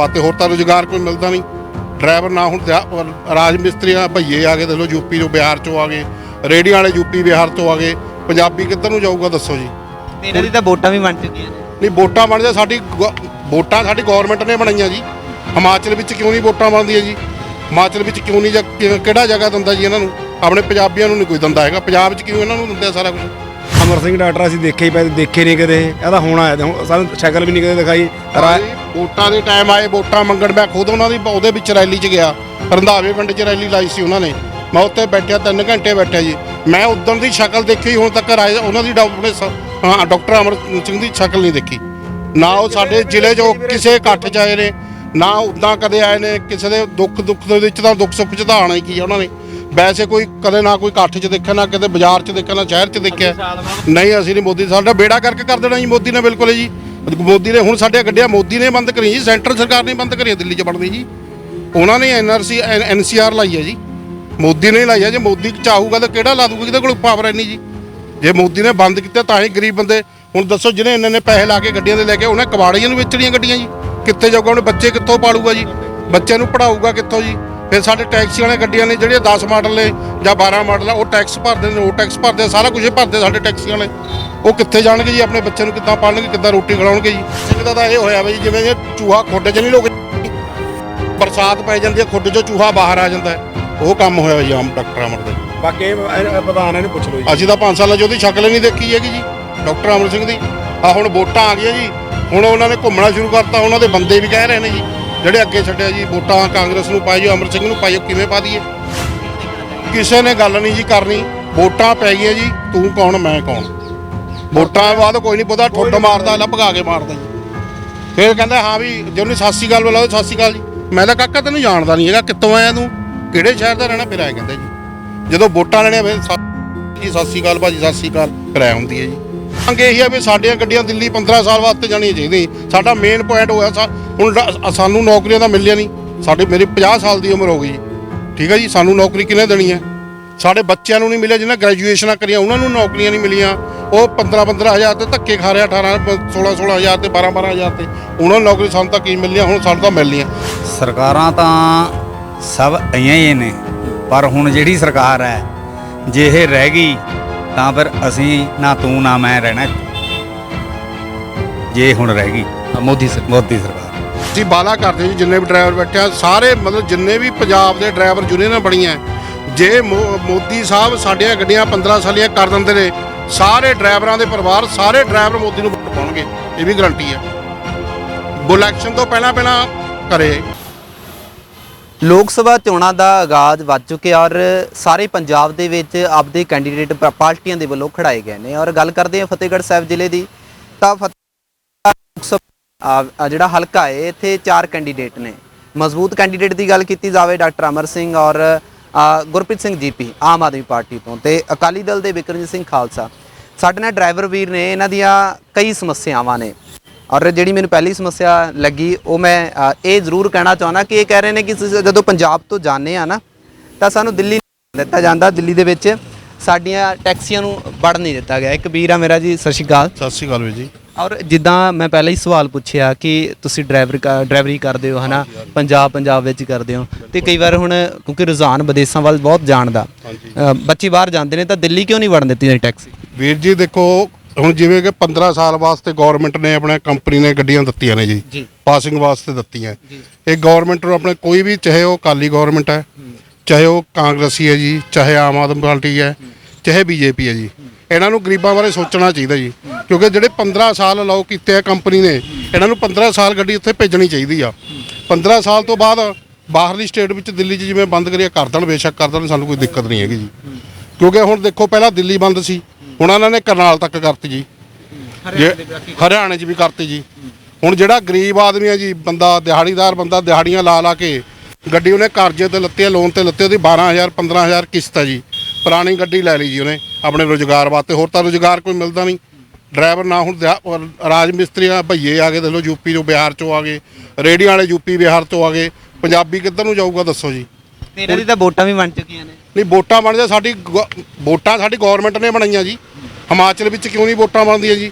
ਵਾਤੇ ਹੋਰ ਤਾਂ ਰੁਜ਼ਗਾਰ ਕੋਈ ਮਿਲਦਾ ਨਹੀਂ। ਡਰਾਈਵਰ ਨਾ ਹੁਣ ਰਾਜ ਮਿਸਤਰੀਆਂ ਭਈਏ ਆ ਗਏ ਦੇਖ ਲਓ ਯੂਪੀ ਤੋਂ ਬਿਹਾਰ ਚੋਂ ਆ ਗਏ ਰੇੜੀਆਂ ਵਾਲੇ ਯੂਪੀ ਬਿਹਾਰ ਤੋਂ ਆ ਗਏ ਪੰਜਾਬੀ ਕਿੱਧਰ ਨੂੰ ਜਾਊਗਾ ਦੱਸੋ ਜੀ? ਤੇ ਇਹਨਾਂ ਦੀ ਤਾਂ ਵੋਟਾਂ ਵੀ ਬਣ ਚੁੱਕੀਆਂ ਨੇ। ਨਹੀਂ ਵੋਟਾਂ ਬਣਦੇ ਸਾਡੀ ਗੋ- ਵੋਟਾਂ ਸਾਡੀ ਗਵਰਨਮੈਂਟ ਨੇ ਬਣਾਈਆਂ ਜੀ। ਹਿਮਾਚਲ ਵਿੱਚ ਕਿਉਂ ਨਹੀਂ ਵੋਟਾਂ ਬਣਦੀਆਂ ਜੀ? ਹਿਮਾਚਲ ਵਿੱਚ ਕਿਉਂ ਨਹੀਂ ਜਾਂ ਕਿ- ਕਿਹੜਾ ਜਗ੍ਹਾ ਦਿੰਦਾ ਜੀ ਇਹਨਾਂ ਨੂੰ? ਆਪਣੇ ਪੰਜਾਬੀਆਂ ਨੂੰ ਨਹੀਂ ਕੋਈ ਦਿੰਦਾ ਹੈਗਾ ਪੰਜਾਬ ਵਿੱਚ ਕਿਉਂ ਇਹਨਾਂ ਨੂੰ ਦਿੰਦੇ ਆ ਸਾਰਾ ਕੁਝ ਅਮਰ ਸਿੰਘ ਡਾਕਟਰ ਅਸੀਂ ਦੇਖੇ ਹੀ ਪਏ, ਦੇਖੇ ਨਹੀਂ ਕਦੇ। ਇਹਦਾ ਹੁਣ ਆਇਆ ਸਾਨੂੰ ਸ਼ਕਲ ਵੀ ਨਹੀਂ ਕਦੇ ਦਿਖਾਈ। ਰਾ- ਵੋਟਾਂ ਦੇ ਟਾਈਮ ਆਏ, ਵੋਟਾਂ ਮੰਗਣ, ਮੈਂ ਖੁਦ ਉਹਨਾਂ ਦੀ, ਉਹਦੇ ਵਿੱਚ ਰੈਲੀ 'ਚ ਗਿਆ। ਰੰਧਾਵੇ ਪਿੰਡ 'ਚ ਰੈਲੀ ਲਾਈ ਸੀ ਉਹਨਾਂ ਨੇ। ਮੈਂ ਉੱਥੇ ਬੈਠਿਆ 3 ਘੰਟੇ ਬੈਠਿਆ ਜੀ। ਮੈਂ ਉਦੋਂ ਦੀ ਸ਼ਕਲ ਦੇਖੀ, ਹੁਣ ਤੱਕ ਰਾਏ ਉਹਨਾਂ ਦੀ ਡਾਕਟਰ ਨੇ ਸ- ਹਾਂ, ਡਾਕਟਰ ਅਮਰ ਸਿੰਘ ਦੀ ਸ਼ਕਲ ਨਹੀਂ ਦੇਖੀ। ਨਾ ਉਹ ਸਾਡੇ ਜ਼ਿਲ੍ਹੇ 'ਚ ਉਹ ਕਿਸੇ ਇਕੱਠ 'ਚ ਆਏ ਨੇ, ਨਾ ਉਦਾਂ ਕਦੇ ਆਏ ਨੇ, ਕਿਸੇ ਦੇ ਦੁੱਖ ਦੁੱਖ ਦੇ ਵਿੱਚ ਤਾਂ ਦੁੱਖ ਸੁੱਖ 'ਚ ਤਾਂ ਆਉਣਾ ਹੀ ਕੀ ਆ ਉਹਨਾਂ ਨੇ। ਵੈਸੇ ਕੋਈ ਕਦੇ ਨਾ ਕੋਈ ਇਕੱਠ 'ਚ ਦੇਖਿਆ ਨਾ ਕਿਤੇ ਬਾਜ਼ਾਰ 'ਚ ਦੇਖਿਆ ਨਾ ਸ਼ਹਿਰ 'ਚ ਦੇਖਿਆ। ਨਹੀਂ ਅਸੀਂ ਨਹੀਂ ਮੋਦੀ ਸਾਡਾ ਬੇੜਾ ਕਰਕੇ ਕਰ ਦੇਣਾ ਜੀ ਮੋਦੀ ਨੇ ਬਿਲਕੁਲ ਜੀ। ਮੋਦੀ ਨੇ ਹੁਣ ਸਾਡੀਆਂ ਗੱਡੀਆਂ ਮੋਦੀ ਨੇ ਬੰਦ ਕਰੀਆਂ ਜੀ ਸੈਂਟਰ ਸਰਕਾਰ ਨੇ ਬੰਦ ਕਰੀਆਂ ਦਿੱਲੀ 'ਚ ਬਣਦੀ ਜੀ। ਉਹਨਾਂ ਨੇ ਐਨਆਰਸੀ ਐਨਸੀਆਰ ਲਾਈ ਹੈ ਜੀ। ਮੋਦੀ ਨੇ ਲਾਈ ਹੈ ਜੇ ਮੋਦੀ ਚਾਹੂਗਾ ਤਾਂ ਕਿਹੜਾ ਲਾ ਦੂਗਾ ਕਿਹਦੇ ਕੋਲ ਪਾਵਰ ਇੰਨੀ ਜੀ। ਜੇ ਮੋਦੀ ਨੇ ਬੰਦ ਕੀਤਾ ਤਾਂ ਹੀ ਗਰੀਬ ਬੰਦੇ ਹੁਣ ਦੱਸੋ ਜਿਹਨੇ ਇੰਨੇ ਨੇ ਪੈਸੇ ਲਾ ਕੇ ਗੱਡੀਆਂ ਦੇ ਲੈ ਕੇ ਉਹਨੇ ਕਬਾੜੀਆਂ ਨੂੰ ਵੇਚਣੀਆਂ ਗੱਡੀਆਂ ਜੀ। ਕਿੱਥੇ ਜਾਊਗਾ ਉਹਨੇ ਬੱਚੇ ਕਿੱਥੋਂ ਪਾਲੂਗਾ ਜੀ? ਬੱਚਿਆਂ ਨੂੰ ਪੜਾਊਗਾ ਕਿੱਥੋਂ ਜੀ? ਫਿਰ ਸਾਡੇ ਟੈਕਸੀ ਵਾਲੀਆਂ ਗੱਡੀਆਂ ਨੇ ਜਿਹੜੀਆਂ 10 ਮਾਡਲ ਨੇ ਜਾਂ 12 ਮਾਡਲ ਆ ਉਹ ਟੈਕਸ ਭਰਦੇ ਨੇ ਉਹ ਟੈਕਸ ਭਰਦੇ ਸਾਰਾ ਕੁਝ ਭਰਦੇ ਸਾਡੇ ਟੈਕਸੀ ਵਾਲੇ। ਉਹ ਕਿੱਥੇ ਜਾਣਗੇ ਜੀ? ਆਪਣੇ ਬੱਚਿਆਂ ਨੂੰ ਕਿੱਦਾਂ ਪਾਲਣਗੇ ਕਿੱਦਾਂ ਰੋਟੀ ਖਿਲਾਉਣਗੇ ਜੀ? ਸਿੰਘ ਦਾ ਤਾਂ ਇਹ ਹੋਇਆ ਵਾ ਜੀ ਜਿਵੇਂ ਜੇ ਚੂਹਾ ਖੁੱਡ 'ਚ ਨਹੀਂ ਲੋਕ ਬਰਸਾਤ ਪੈ ਜਾਂਦੀ ਹੈ ਖੁੱਡ 'ਚੋਂ ਚੂਹਾ ਬਾਹਰ ਆ ਜਾਂਦਾ ਉਹ ਕੰਮ ਹੋਇਆ ਜੀ ਆਮ ਡਾਕਟਰ ਅਮਰ ਦੇ ਬਾਕੀ ਇਹ ਇਹ ਪ੍ਰਧਾਨ ਇਹਨੂੰ ਪੁੱਛ ਲਓ ਜੀ। ਅਸੀਂ ਤਾਂ 5 ਸਾਲਾਂ 'ਚ ਉਹਦੀ ਸ਼ਕਲ ਨਹੀਂ ਦੇਖੀ ਹੈਗੀ ਜੀ ਡਾਕਟਰ ਅਮਰ ਸਿੰਘ ਦੀ। ਆ ਹੁਣ ਵੋਟਾਂ ਆ ਗਈਆਂ ਜੀ ਹੁਣ ਉਹਨਾਂ ਨੇ ਘੁੰਮਣਾ ਸ਼ੁਰੂ ਕਰਤਾ ਉਹਨਾਂ ਦੇ ਬੰਦੇ ਵੀ ਕਹਿ ਰਹੇ ਨੇ ਜੀ। ਜਿਹੜੇ ਅੱਗੇ ਛੱਡਿਆ ਜੀ, ਵੋਟਾਂ ਕਾਂਗਰਸ ਨੂੰ ਪਾਈਓ ਅਮਰ ਸਿੰਘ ਨੂੰ ਪਾਈਓ ਕਿਵੇਂ ਪਾ ਦਈਏ? ਕਿਸੇ ਨੇ ਗੱਲ ਨਹੀਂ ਜੀ ਕਰਨੀ। ਵੋਟਾਂ ਪੈ ਗਈਆਂ ਜੀ, ਤੂੰ ਕੌਣ, ਮੈਂ ਕੌਣ? ਵੋਟਾਂ ਬਾਅਦ ਕੋਈ ਨਹੀਂ ਪਤਾ ਠੁੱਡ ਮਾਰਦਾ, ਲੱਭ ਭਗਾ ਕੇ ਮਾਰਦਾ ਜੀ। ਫਿਰ ਕਹਿੰਦਾ, ਹਾਂ ਵੀ, ਜੇ ਉਹਨੇ ਸਤਿ ਸ਼੍ਰੀ ਅਕਾਲ ਬੁਲਾਓ ਸਤਿ ਸ਼੍ਰੀ ਅਕਾਲ ਜੀ। ਮੈਂ ਤਾਂ ਕਾਕਾ ਤੈਨੂੰ ਜਾਣਦਾ ਨਹੀਂ ਹੈਗਾ, ਕਿੱਥੋਂ ਆਇਆ ਤੂੰ? ਕਿਹੜੇ ਸ਼ਹਿਰ ਦਾ ਰਹਿਣਾ, ਫਿਰ ਆਇਆ ਕਹਿੰਦਾ ਜੀ। ਜਦੋਂ ਵੋਟਾਂ ਲੈਣੀਆਂ, ਫਿਰ ਸਤਿ ਜੀ ਸਤਿ ਸ਼੍ਰੀ ਅਕਾਲ ਭਾਜੀ, ਸਤਿ ਸ਼੍ਰੀ ਅਕਾਲ, ਫਿਰ ਆਇਆ ਹੁੰਦੀ ਹੈ ਜੀ। ਮੰਗ ਇਹੀ ਆ ਵੀ ਸਾਡੀਆਂ ਗੱਡੀਆਂ ਦਿੱਲੀ 15 ਸਾਲ ਵਾਸਤੇ ਜਾਣੀਆਂ ਚਾਹੀਦੀਆਂ ਸਾਡਾ ਮੇਨ ਪੁਆਇੰਟ ਹੋਇਆ ਸਾ ਹੁਣ ਸਾਨੂੰ ਨੌਕਰੀਆਂ ਤਾਂ ਮਿਲੀਆਂ ਨਹੀਂ। ਸਾਡੇ ਮੇਰੀ 50 ਸਾਲ ਦੀ ਉਮਰ ਹੋ ਗਈ ਠੀਕ ਹੈ ਜੀ, ਸਾਨੂੰ ਨੌਕਰੀ ਕਿਹਨੇ ਦੇਣੀ ਹੈ ਸਾਡੇ ਬੱਚਿਆਂ ਨੂੰ ਨਹੀਂ ਮਿਲਿਆ, ਜਿਹਨਾਂ ਗ੍ਰੈਜੂਏਸ਼ਨਾਂ ਕਰੀਆਂ, ਉਹਨਾਂ ਨੂੰ ਨੌਕਰੀਆਂ ਨਹੀਂ ਮਿਲੀਆਂ। ਉਹ 15 15 ਹਜ਼ਾਰ ਤੇ ਧੱਕੇ ਖਾ ਰਿਹਾ 18 16 16 ਹਜ਼ਾਰ ਤੇ 12 12 ਹਜ਼ਾਰ ਤੇ। ਉਹਨਾਂ ਨੂੰ ਨੌਕਰੀ ਸਾਨੂੰ ਤਾਂ ਕੀ ਮਿਲਣੀ ਹੁਣ ਸਾਨੂੰ ਤਾਂ ਮਿਲਣੀਆਂ ਸਰਕਾਰਾਂ ਤਾਂ ਸਭ ਆਈਆਂ ਹੀ ਨੇ। ਪਰ ਹੁਣ ਜਿਹੜੀ ਸਰਕਾਰ ਹੈ, ਜੇ ਇਹ ਰਹਿ ਗਈ ਤਾਂ ਫਿਰ ਅਸੀਂ ਨਾ ਤੂੰ ਨਾ ਮੈਂ ਰਹਿਣਾ ਜੇ ਹੁਣ ਰਹਿ ਗਈ। ਮੋਦੀ ਸਰ। ਮੋਦੀ ਸਰਕਾਰ। ਅਸੀਂ ਬਾਲਾ ਕਰਦੇ ਜੀ ਜਿੰਨੇ ਵੀ ਡਰਾਈਵਰ ਬੈਠੇ ਆ ਸਾਰੇ ਮਤਲਬ ਜਿੰਨੇ ਵੀ ਪੰਜਾਬ ਦੇ ਡਰਾਈਵਰ ਯੂਨੀਅਨਾਂ ਬਣੀਆਂ ਜੇ ਮੋ- ਮੋਦੀ ਸਾਹਿਬ ਸਾਡੀਆਂ ਗੱਡੀਆਂ 15 ਸਾਲੀਆਂ ਕਰ ਦਿੰਦੇ ਨੇ ਸਾਰੇ ਡਰਾਈਵਰਾਂ ਦੇ ਪਰਿਵਾਰ ਸਾਰੇ ਡਰਾਈਵਰ ਮੋਦੀ ਨੂੰ ਵੋਟ ਪਾਉਣਗੇ ਇਹ ਵੀ ਗਰੰਟੀ ਹੈ। ਬੁਲ ਇਲੈਕਸ਼ਨ ਤੋਂ ਪਹਿਲਾਂ ਪਹਿਲਾਂ ਕਰੇ। ਲੋਕ ਸਭਾ ਚੋਣਾਂ ਦਾ ਆਗਾਜ਼ ਵੱਜ ਚੁੱਕਿਆ ਔਰ ਸਾਰੇ ਪੰਜਾਬ ਦੇ ਵਿੱਚ ਆਪਦੇ ਕੈਂਡੀਡੇਟ ਪਾਰਟੀਆਂ ਦੇ ਵੱਲੋਂ ਖੜਾਏ ਗਏ ਨੇ ਔਰ ਗੱਲ ਕਰਦੇ ਹਾਂ ਫਤਿਹਗੜ੍ਹ ਸਾਹਿਬ ਜ਼ਿਲ੍ਹੇ ਦੀ। ਤਾਂ ਫਤਿਹਗੜ੍ਹ ਲੋਕ ਸਭਾ ਜਿਹੜਾ ਹਲਕਾ ਹੈ, ਇੱਥੇ ਚਾਰ ਕੈਂਡੀਡੇਟ ਨੇ। ਮਜ਼ਬੂਤ ਕੈਂਡੀਡੇਟ ਦੀ ਗੱਲ ਕੀਤੀ ਜਾਵੇ ਡਾਕਟਰ ਅਮਰ ਸਿੰਘ ਔਰ ਗੁਰਪ੍ਰੀਤ ਸਿੰਘ ਜੀਪੀ, ਆਮ ਆਦਮੀ ਪਾਰਟੀ ਤੋਂ ਤੇ ਅਕਾਲੀ ਦਲ ਦੇ ਵਿਕਰਮਜੀਤ ਸਿੰਘ ਖਾਲਸਾ। ਸਾਡੇ ਨਾਲ ਡਰਾਈਵਰ ਵੀਰ ਨੇ, ਇਹਨਾਂ ਦੀਆਂ ਕਈ ਸਮੱਸਿਆਵਾਂ ਨੇ। ਔਰ ਜਿਹੜੀ ਮੈਨੂੰ ਪਹਿਲੀ ਸਮੱਸਿਆ ਲੱਗੀ ਉਹ ਮੈਂ ਅ, ਇਹ ਜ਼ਰੂਰ ਕਹਿਣਾ ਚਾਹੁੰਦਾ ਕਿ ਇਹ ਕਹਿ ਰਹੇ ਨੇ ਕਿ ਜਦੋਂ ਪੰਜਾਬ ਤੋਂ ਜਾਂਦੇ ਆ ਨਾ ਤਾਂ ਸਾਨੂੰ ਦਿੱਲੀ ਨਹੀਂ ਦਿੱਤਾ ਜਾਂਦਾ। ਦਿੱਲੀ ਦੇ ਵਿੱਚ ਸਾਡੀਆਂ ਟੈਕਸੀਆਂ ਨੂੰ ਵੜ ਨਹੀਂ ਦਿੱਤਾ ਗਿਆ। ਇੱਕ ਵੀਰ ਆ ਮੇਰਾ ਜੀ ਸਤਿ ਸ਼੍ਰੀ ਅਕਾਲ। ਸਤਿ ਸ਼੍ਰੀ ਅਕਾਲ ਵੀਰ ਜੀ। ਔਰ ਜਿੱਦਾਂ ਮੈਂ ਪਹਿਲਾਂ ਹੀ ਸਵਾਲ ਪੁੱਛਿਆ ਕਿ ਤੁਸੀਂ ਡਰਾਈਵਰ ਡਰਾਈਵਰੀ ਕਰਦੇ ਹੋ ਹਨਾ? ਪੰਜਾਬ ਪੰਜਾਬ ਵਿੱਚ ਕਰਦੇ ਹੋ। ਤੇ ਕਈ ਵਾਰ ਹੁਣ ਕਿਉਂਕਿ ਰੁਝਾਨ ਵਿਦੇਸ਼ਾਂ ਵੱਲ ਬਹੁਤ ਜਾਣ ਦਾ ਅ, ਬੱਚੇ ਬਾਹਰ ਜਾਂਦੇ ਨੇ ਤਾਂ ਦਿੱਲੀ ਕਿਉਂ ਨਹੀਂ ਵੜਨ ਦਿੱਤੀ ਜਾਂਦੀ ਟੈਕਸੀ? ਵੀਰ ਜੀ ਦੇਖੋ ਹੁਣ ਜਿਵੇਂ ਕਿ 15 ਸਾਲ ਵਾਸਤੇ ਗਵਰਨਮੈਂਟ ਨੇ ਆਪਣੇ ਕੰਪਨੀ ਨੇ ਗੱਡੀਆਂ ਦਿੱਤੀਆਂ ਨੇ ਜੀ। ਪਾਸਿੰਗ ਵਾਸਤੇ ਦਿੱਤੀਆਂ। ਇਹ ਗਵਰਨਮੈਂਟ ਨੂੰ ਆਪਣੇ ਕੋਈ ਵੀ ਚਾਹੇ ਉਹ ਅਕਾਲੀ ਗਵਰਨਮੈਂਟ ਹੈ ਚਾਹੇ ਉਹ ਕਾਂਗਰਸੀ ਹੈ ਜੀ ਚਾਹੇ ਆਮ ਆਦਮੀ ਪਾਰਟੀ ਹੈ ਚਾਹੇ ਬੀਜੇਪੀ ਹੈ ਜੀ। ਇਹਨਾਂ ਨੂੰ ਗਰੀਬਾਂ ਬਾਰੇ ਸੋਚਣਾ ਚਾਹੀਦਾ ਜੀ ਕਿਉਂਕਿ ਜਿਹੜੇ 15 ਸਾਲ ਅਲਾਉ ਕੀਤੇ ਆ ਕੰਪਨੀ ਨੇ ਇਹਨਾਂ ਨੂੰ 15 ਸਾਲ ਗੱਡੀ ਉੱਥੇ ਭੇਜਣੀ ਚਾਹੀਦੀ ਆ। 15 ਸਾਲ ਤੋਂ ਬਾਅਦ ਬਾਹਰਲੀ ਸਟੇਟ ਵਿੱਚ ਦਿੱਲੀ 'ਚ ਜਿਵੇਂ ਬੰਦ ਕਰਿਆ ਕਰ ਦੇਣ ਬੇਸ਼ੱਕ ਕਰ ਦੇਣ ਸਾਨੂੰ ਕੋਈ ਦਿੱਕਤ ਨਹੀਂ ਹੈਗੀ ਜੀ। ਕਿਉਂਕਿ ਹੁਣ ਦੇਖੋ ਪਹਿਲਾਂ ਦਿੱਲੀ ਬੰਦ ਸੀ। ਹੁਣ ਇਹਨਾਂ ਨੇ ਕਰਨਾਲ ਤੱਕ ਕਰਤੀ ਜੀ। ਜੇ ਹਰਿਆਣੇ 'ਚ ਵੀ ਕਰਤੀ ਜੀ। ਹੁਣ ਜਿਹੜਾ ਗਰੀਬ ਆਦਮੀ ਹੈ ਜੀ ਬੰਦਾ ਦਿਹਾੜੀਦਾਰ ਬੰਦਾ ਦਿਹਾੜੀਆਂ ਲਾ ਲਾ ਕੇ ਗੱਡੀ ਉਹਨੇ ਕਰਜ਼ੇ ਤੇ ਲੱਤੀ ਲੋਨ ਤੇ ਲੱਤੀ ਉਹਦੀ 12000 15000 ਕਿਸ਼ਤ ਹੈ ਜੀ। ਪੁਰਾਣੀ ਗੱਡੀ ਲੈ ਲਈ ਜੀ ਉਹਨੇ ਆਪਣੇ ਰੋਜ਼ਗਾਰ ਵਾਸਤੇ। ਹੋਰ ਤਾਂ ਰੋਜ਼ਗਾਰ ਕੋਈ ਮਿਲਦਾ ਨਹੀਂ। ਡਰਾਈਵਰ ਨਾ ਹੁਣ ਰਾਜ ਮਿਸਤਰੀਆਂ ਭਈਏ ਆ ਗਏ ਦੇਖ ਲਓ ਯੂਪੀ ਤੋਂ ਬਿਹਾਰ ਚੋਂ ਆ ਗਏ ਰੇੜੀਆਂ ਵਾਲੇ ਯੂਪੀ ਬਿਹਾਰ ਤੋਂ ਆ ਗਏ। ਪੰਜਾਬੀ ਕਿੱਧਰ ਨੂੰ ਜਾਊਗਾ ਦੱਸੋ ਜੀ। ਤੇ ਇਹਨਾਂ ਦੀ ਤਾਂ ਵੋਟਾਂ ਵੀ ਬਣ ਚੁੱਕੀਆਂ ਨੇ। ਨਹੀਂ ਵੋਟਾਂ ਬਣਦੇ ਸਾਡੀ ਗ- ਵੋਟਾਂ ਸਾਡੀ ਗਵਰਨਮੈਂਟ ਨੇ ਬਣਾਈਆਂ ਜੀ। ਹਿਮਾਚਲ ਵਿੱਚ ਕਿਉਂ ਨਹੀਂ ਵੋਟਾਂ ਬਣਦੀਆਂ ਜੀ?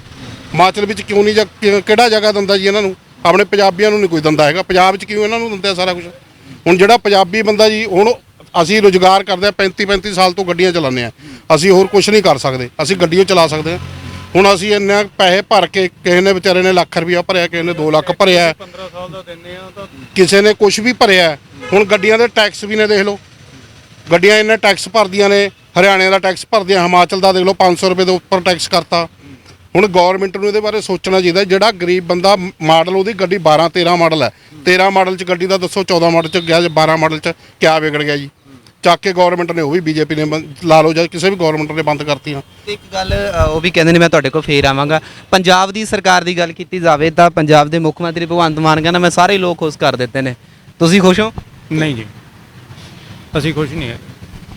ਹਿਮਾਚਲ ਵਿੱਚ ਕਿਉਂ ਨਹੀਂ ਜਾਂ ਕਿ- ਕਿਹੜਾ ਜਗ੍ਹਾ ਦਿੰਦਾ ਜੀ ਇਹਨਾਂ ਨੂੰ? ਆਪਣੇ ਪੰਜਾਬੀਆਂ ਨੂੰ ਨਹੀਂ ਕੋਈ ਦਿੰਦਾ ਹੈਗਾ। ਪੰਜਾਬ 'ਚ ਕਿਉਂ ਇਹਨਾਂ ਨੂੰ ਦਿੰਦੇ ਸਾਰਾ ਕੁਝ ਹੁਣ ਜਿਹੜਾ ਪੰਜਾਬੀ ਬੰਦਾ ਜੀ ਹੁਣ ਅਸੀਂ ਰੁਜ਼ਗਾਰ ਕਰਦੇ ਆ 35 35 ਸਾਲ ਤੋਂ ਗੱਡੀਆਂ ਚਲਾਉਂਦੇ ਆ। ਅਸੀਂ ਹੋਰ ਕੁਝ ਨਹੀਂ ਕਰ ਸਕਦੇ। ਅਸੀਂ ਗੱਡੀਆਂ ਚਲਾ ਸਕਦੇ ਆ। ਹੁਣ ਅਸੀਂ ਇੰਨੇ ਪੈਸੇ ਭਰ ਕੇ ਕਿਸੇ ਨੇ ਵਿਚਾਰੇ ਨੇ ਲੱਖ ਰੁਪਇਆ ਭਰਿਆ ਕਿਸੇ ਨੇ 2 ਲੱਖ ਭਰਿਆ। 15 ਸਾਲ ਦਾ ਦਿੰਨੇ ਆ ਤਾਂ ਕਿਸੇ ਨੇ ਕੁਝ ਵੀ ਭਰਿਆ। ਹੁਣ ਗੱਡੀਆਂ ਦੇ ਟੈਕਸ ਵੀ ਨੇ ਦੇਖ ਲਓ। ਗੱਡੀਆਂ ਇੰਨੇ ਟੈਕਸ ਭਰਦੀਆਂ ਨੇ ਹਰਿਆਣੇ ਦਾ ਟੈਕਸ ਭਰਦੀਆਂ ਹਿਮਾਚਲ ਦਾ ਦੇਖ ਲਓ 500 ਰੁਪਏ ਦੇ ਉੱਪਰ ਟੈਕਸ ਕਰਤਾ। ਹੁਣ ਗਵਰਨਮੈਂਟ ਨੂੰ ਇਹਦੇ ਬਾਰੇ ਸੋਚਣਾ ਚਾਹੀਦਾ ਜਿਹੜਾ ਗਰੀਬ ਬੰਦਾ ਮਾਡਲ ਉਹਦੀ ਗੱਡੀ 12 13 ਮਾਡਲ ਹੈ। 13 ਮਾਡਲ ਚ ਗੱਡੀ ਦਾ ਦੱਸੋ 14 ਮਾਡਲ ਚ ਗਿਆ ਜੇ 12 ਮਾਡਲ ਚ ਕਿਆ ਵਿਗੜ ਗਿਆ ਜੀ? ਚੱਕ ਕੇ ਗਵਰਨਮੈਂਟ ਨੇ ਉਹ ਵੀ ਬੀਜੇਪੀ ਨੇ ਬੰਦ- ਲਾ ਲਓ ਜਾਂ ਕਿਸੇ ਵੀ ਗਵਰਨਮੈਂਟ ਨੇ ਬੰਦ ਕਰਤੀਆਂ। ਤੇ ਇੱਕ ਗੱਲ ਅ, ਉਹ ਵੀ ਕਹਿੰਦੇ ਨੇ ਮੈਂ ਤੁਹਾਡੇ ਕੋਲ ਫੇਰ ਆਵਾਂਗਾ। ਪੰਜਾਬ ਦੀ ਸਰਕਾਰ ਦੀ ਗੱਲ ਕੀਤੀ ਜਾਵੇ ਤਾਂ ਪੰਜਾਬ ਦੇ ਮੁੱਖ ਮੰਤਰੀ ਭਗਵੰਤ ਮਾਨ ਕਹਿੰਦਾ ਮੈਂ ਸਾਰੇ ਲੋਕ ਖੁਸ਼ ਕਰ ਦਿੱਤੇ ਨੇ। ਤੁਸੀਂ ਖੁਸ਼ ਹੋ? ਨਹੀਂ ਜੀ। ਅਸੀਂ ਖੁਸ਼ ਨਹੀਂ ਹੈ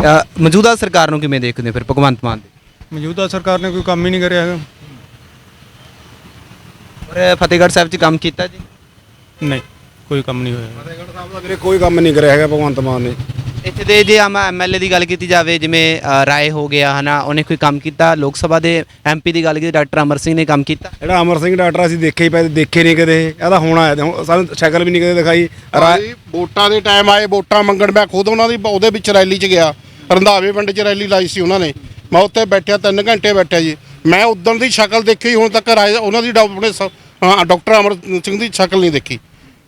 ਅ, ਮੌਜੂਦਾ ਸਰਕਾਰ ਨੂੰ ਕਿਵੇਂ ਦੇਖਦੇ ਹੋ ਫਿਰ ਭਗਵੰਤ ਮਾਨ ਦੀ? ਮੌਜੂਦਾ ਸਰਕਾਰ ਨੇ ਕੋਈ ਕੰਮ ਹੀ ਨਹੀਂ ਕਰਿਆ ਹੈਗਾ। ਔਰ ਫਤਿਹਗੜ੍ਹ ਸਾਹਿਬ 'ਚ ਕੰਮ ਕੀਤਾ ਜੀ? ਨਹੀਂ ਕੋਈ ਕੰਮ ਨਹੀਂ ਹੋਇਆ ਫਤਿਹਗੜ੍ਹ ਸਾਹਿਬ ਦਾ ਵੀਰੇ ਕੋਈ ਕੰਮ ਨਹੀਂ ਕਰਿਆ ਹੈਗਾ ਭਗਵੰਤ ਮਾਨ ਨੇ। ਇੱਥੇ ਦੇ ਜੇ ਆਮ ਐਮਐਲਏ ਦੀ ਗੱਲ ਕੀਤੀ ਜਾਵੇ ਜਿਵੇਂ ਅ, ਰਾਏ ਹੋ ਗਿਆ ਹਨਾ ਉਹਨੇ ਕੋਈ ਕੰਮ ਕੀਤਾ? ਲੋਕ ਸਭਾ ਦੇ ਐਮਪੀ ਦੀ ਗੱਲ ਕੀਤੀ ਡਾਕਟਰ ਅਮਰ ਸਿੰਘ ਨੇ ਕੰਮ ਕੀਤਾ? ਜਿਹੜਾ ਅਮਰ ਸਿੰਘ ਡਾਕਟਰ ਅਸੀਂ ਦੇਖੇ ਹੀ ਪਏ ਦੇਖੇ ਨਹੀਂ ਕਦੇ। ਇਹਦਾ ਹੁਣ ਹੁਣ ਸਾਨੂੰ ਸ਼ਕਲ ਵੀ ਨਹੀਂ ਕਦੇ ਦਿਖਾਈ। ਰਾ- ਭਾਈ ਵੋਟਾਂ ਦੇ ਟਾਈਮ ਆਏ ਵੋਟਾਂ ਮੰਗਣ ਮੈਂ ਖੁਦ ਉਹਨਾਂ ਦੀ ਉਹਦੇ ਵਿੱਚ ਰੈਲੀ 'ਚ ਗਿਆ। ਰੰਧਾਵੇ ਪਿੰਡ 'ਚ ਰੈਲੀ ਲਾਈ ਸੀ ਉਹਨਾਂ ਨੇ। ਮੈਂ ਉੱਥੇ ਬੈਠਿਆ 3 ਘੰਟੇ ਬੈਠਿਆ ਜੀ। ਮੈਂ ਉਦੋਂ ਦੀ ਸ਼ਕਲ ਦੇਖੀ ਹੁਣ ਤੱਕ ਰਾਏ ਉਹਨਾਂ ਦੀ ਡਾ- ਆਪਣੇ ਸ- ਹਾਂ, ਡਾਕਟਰ ਅਮਰ ਸਿੰਘ ਦੀ ਸ਼ਕਲ ਨਹੀਂ ਦੇਖੀ।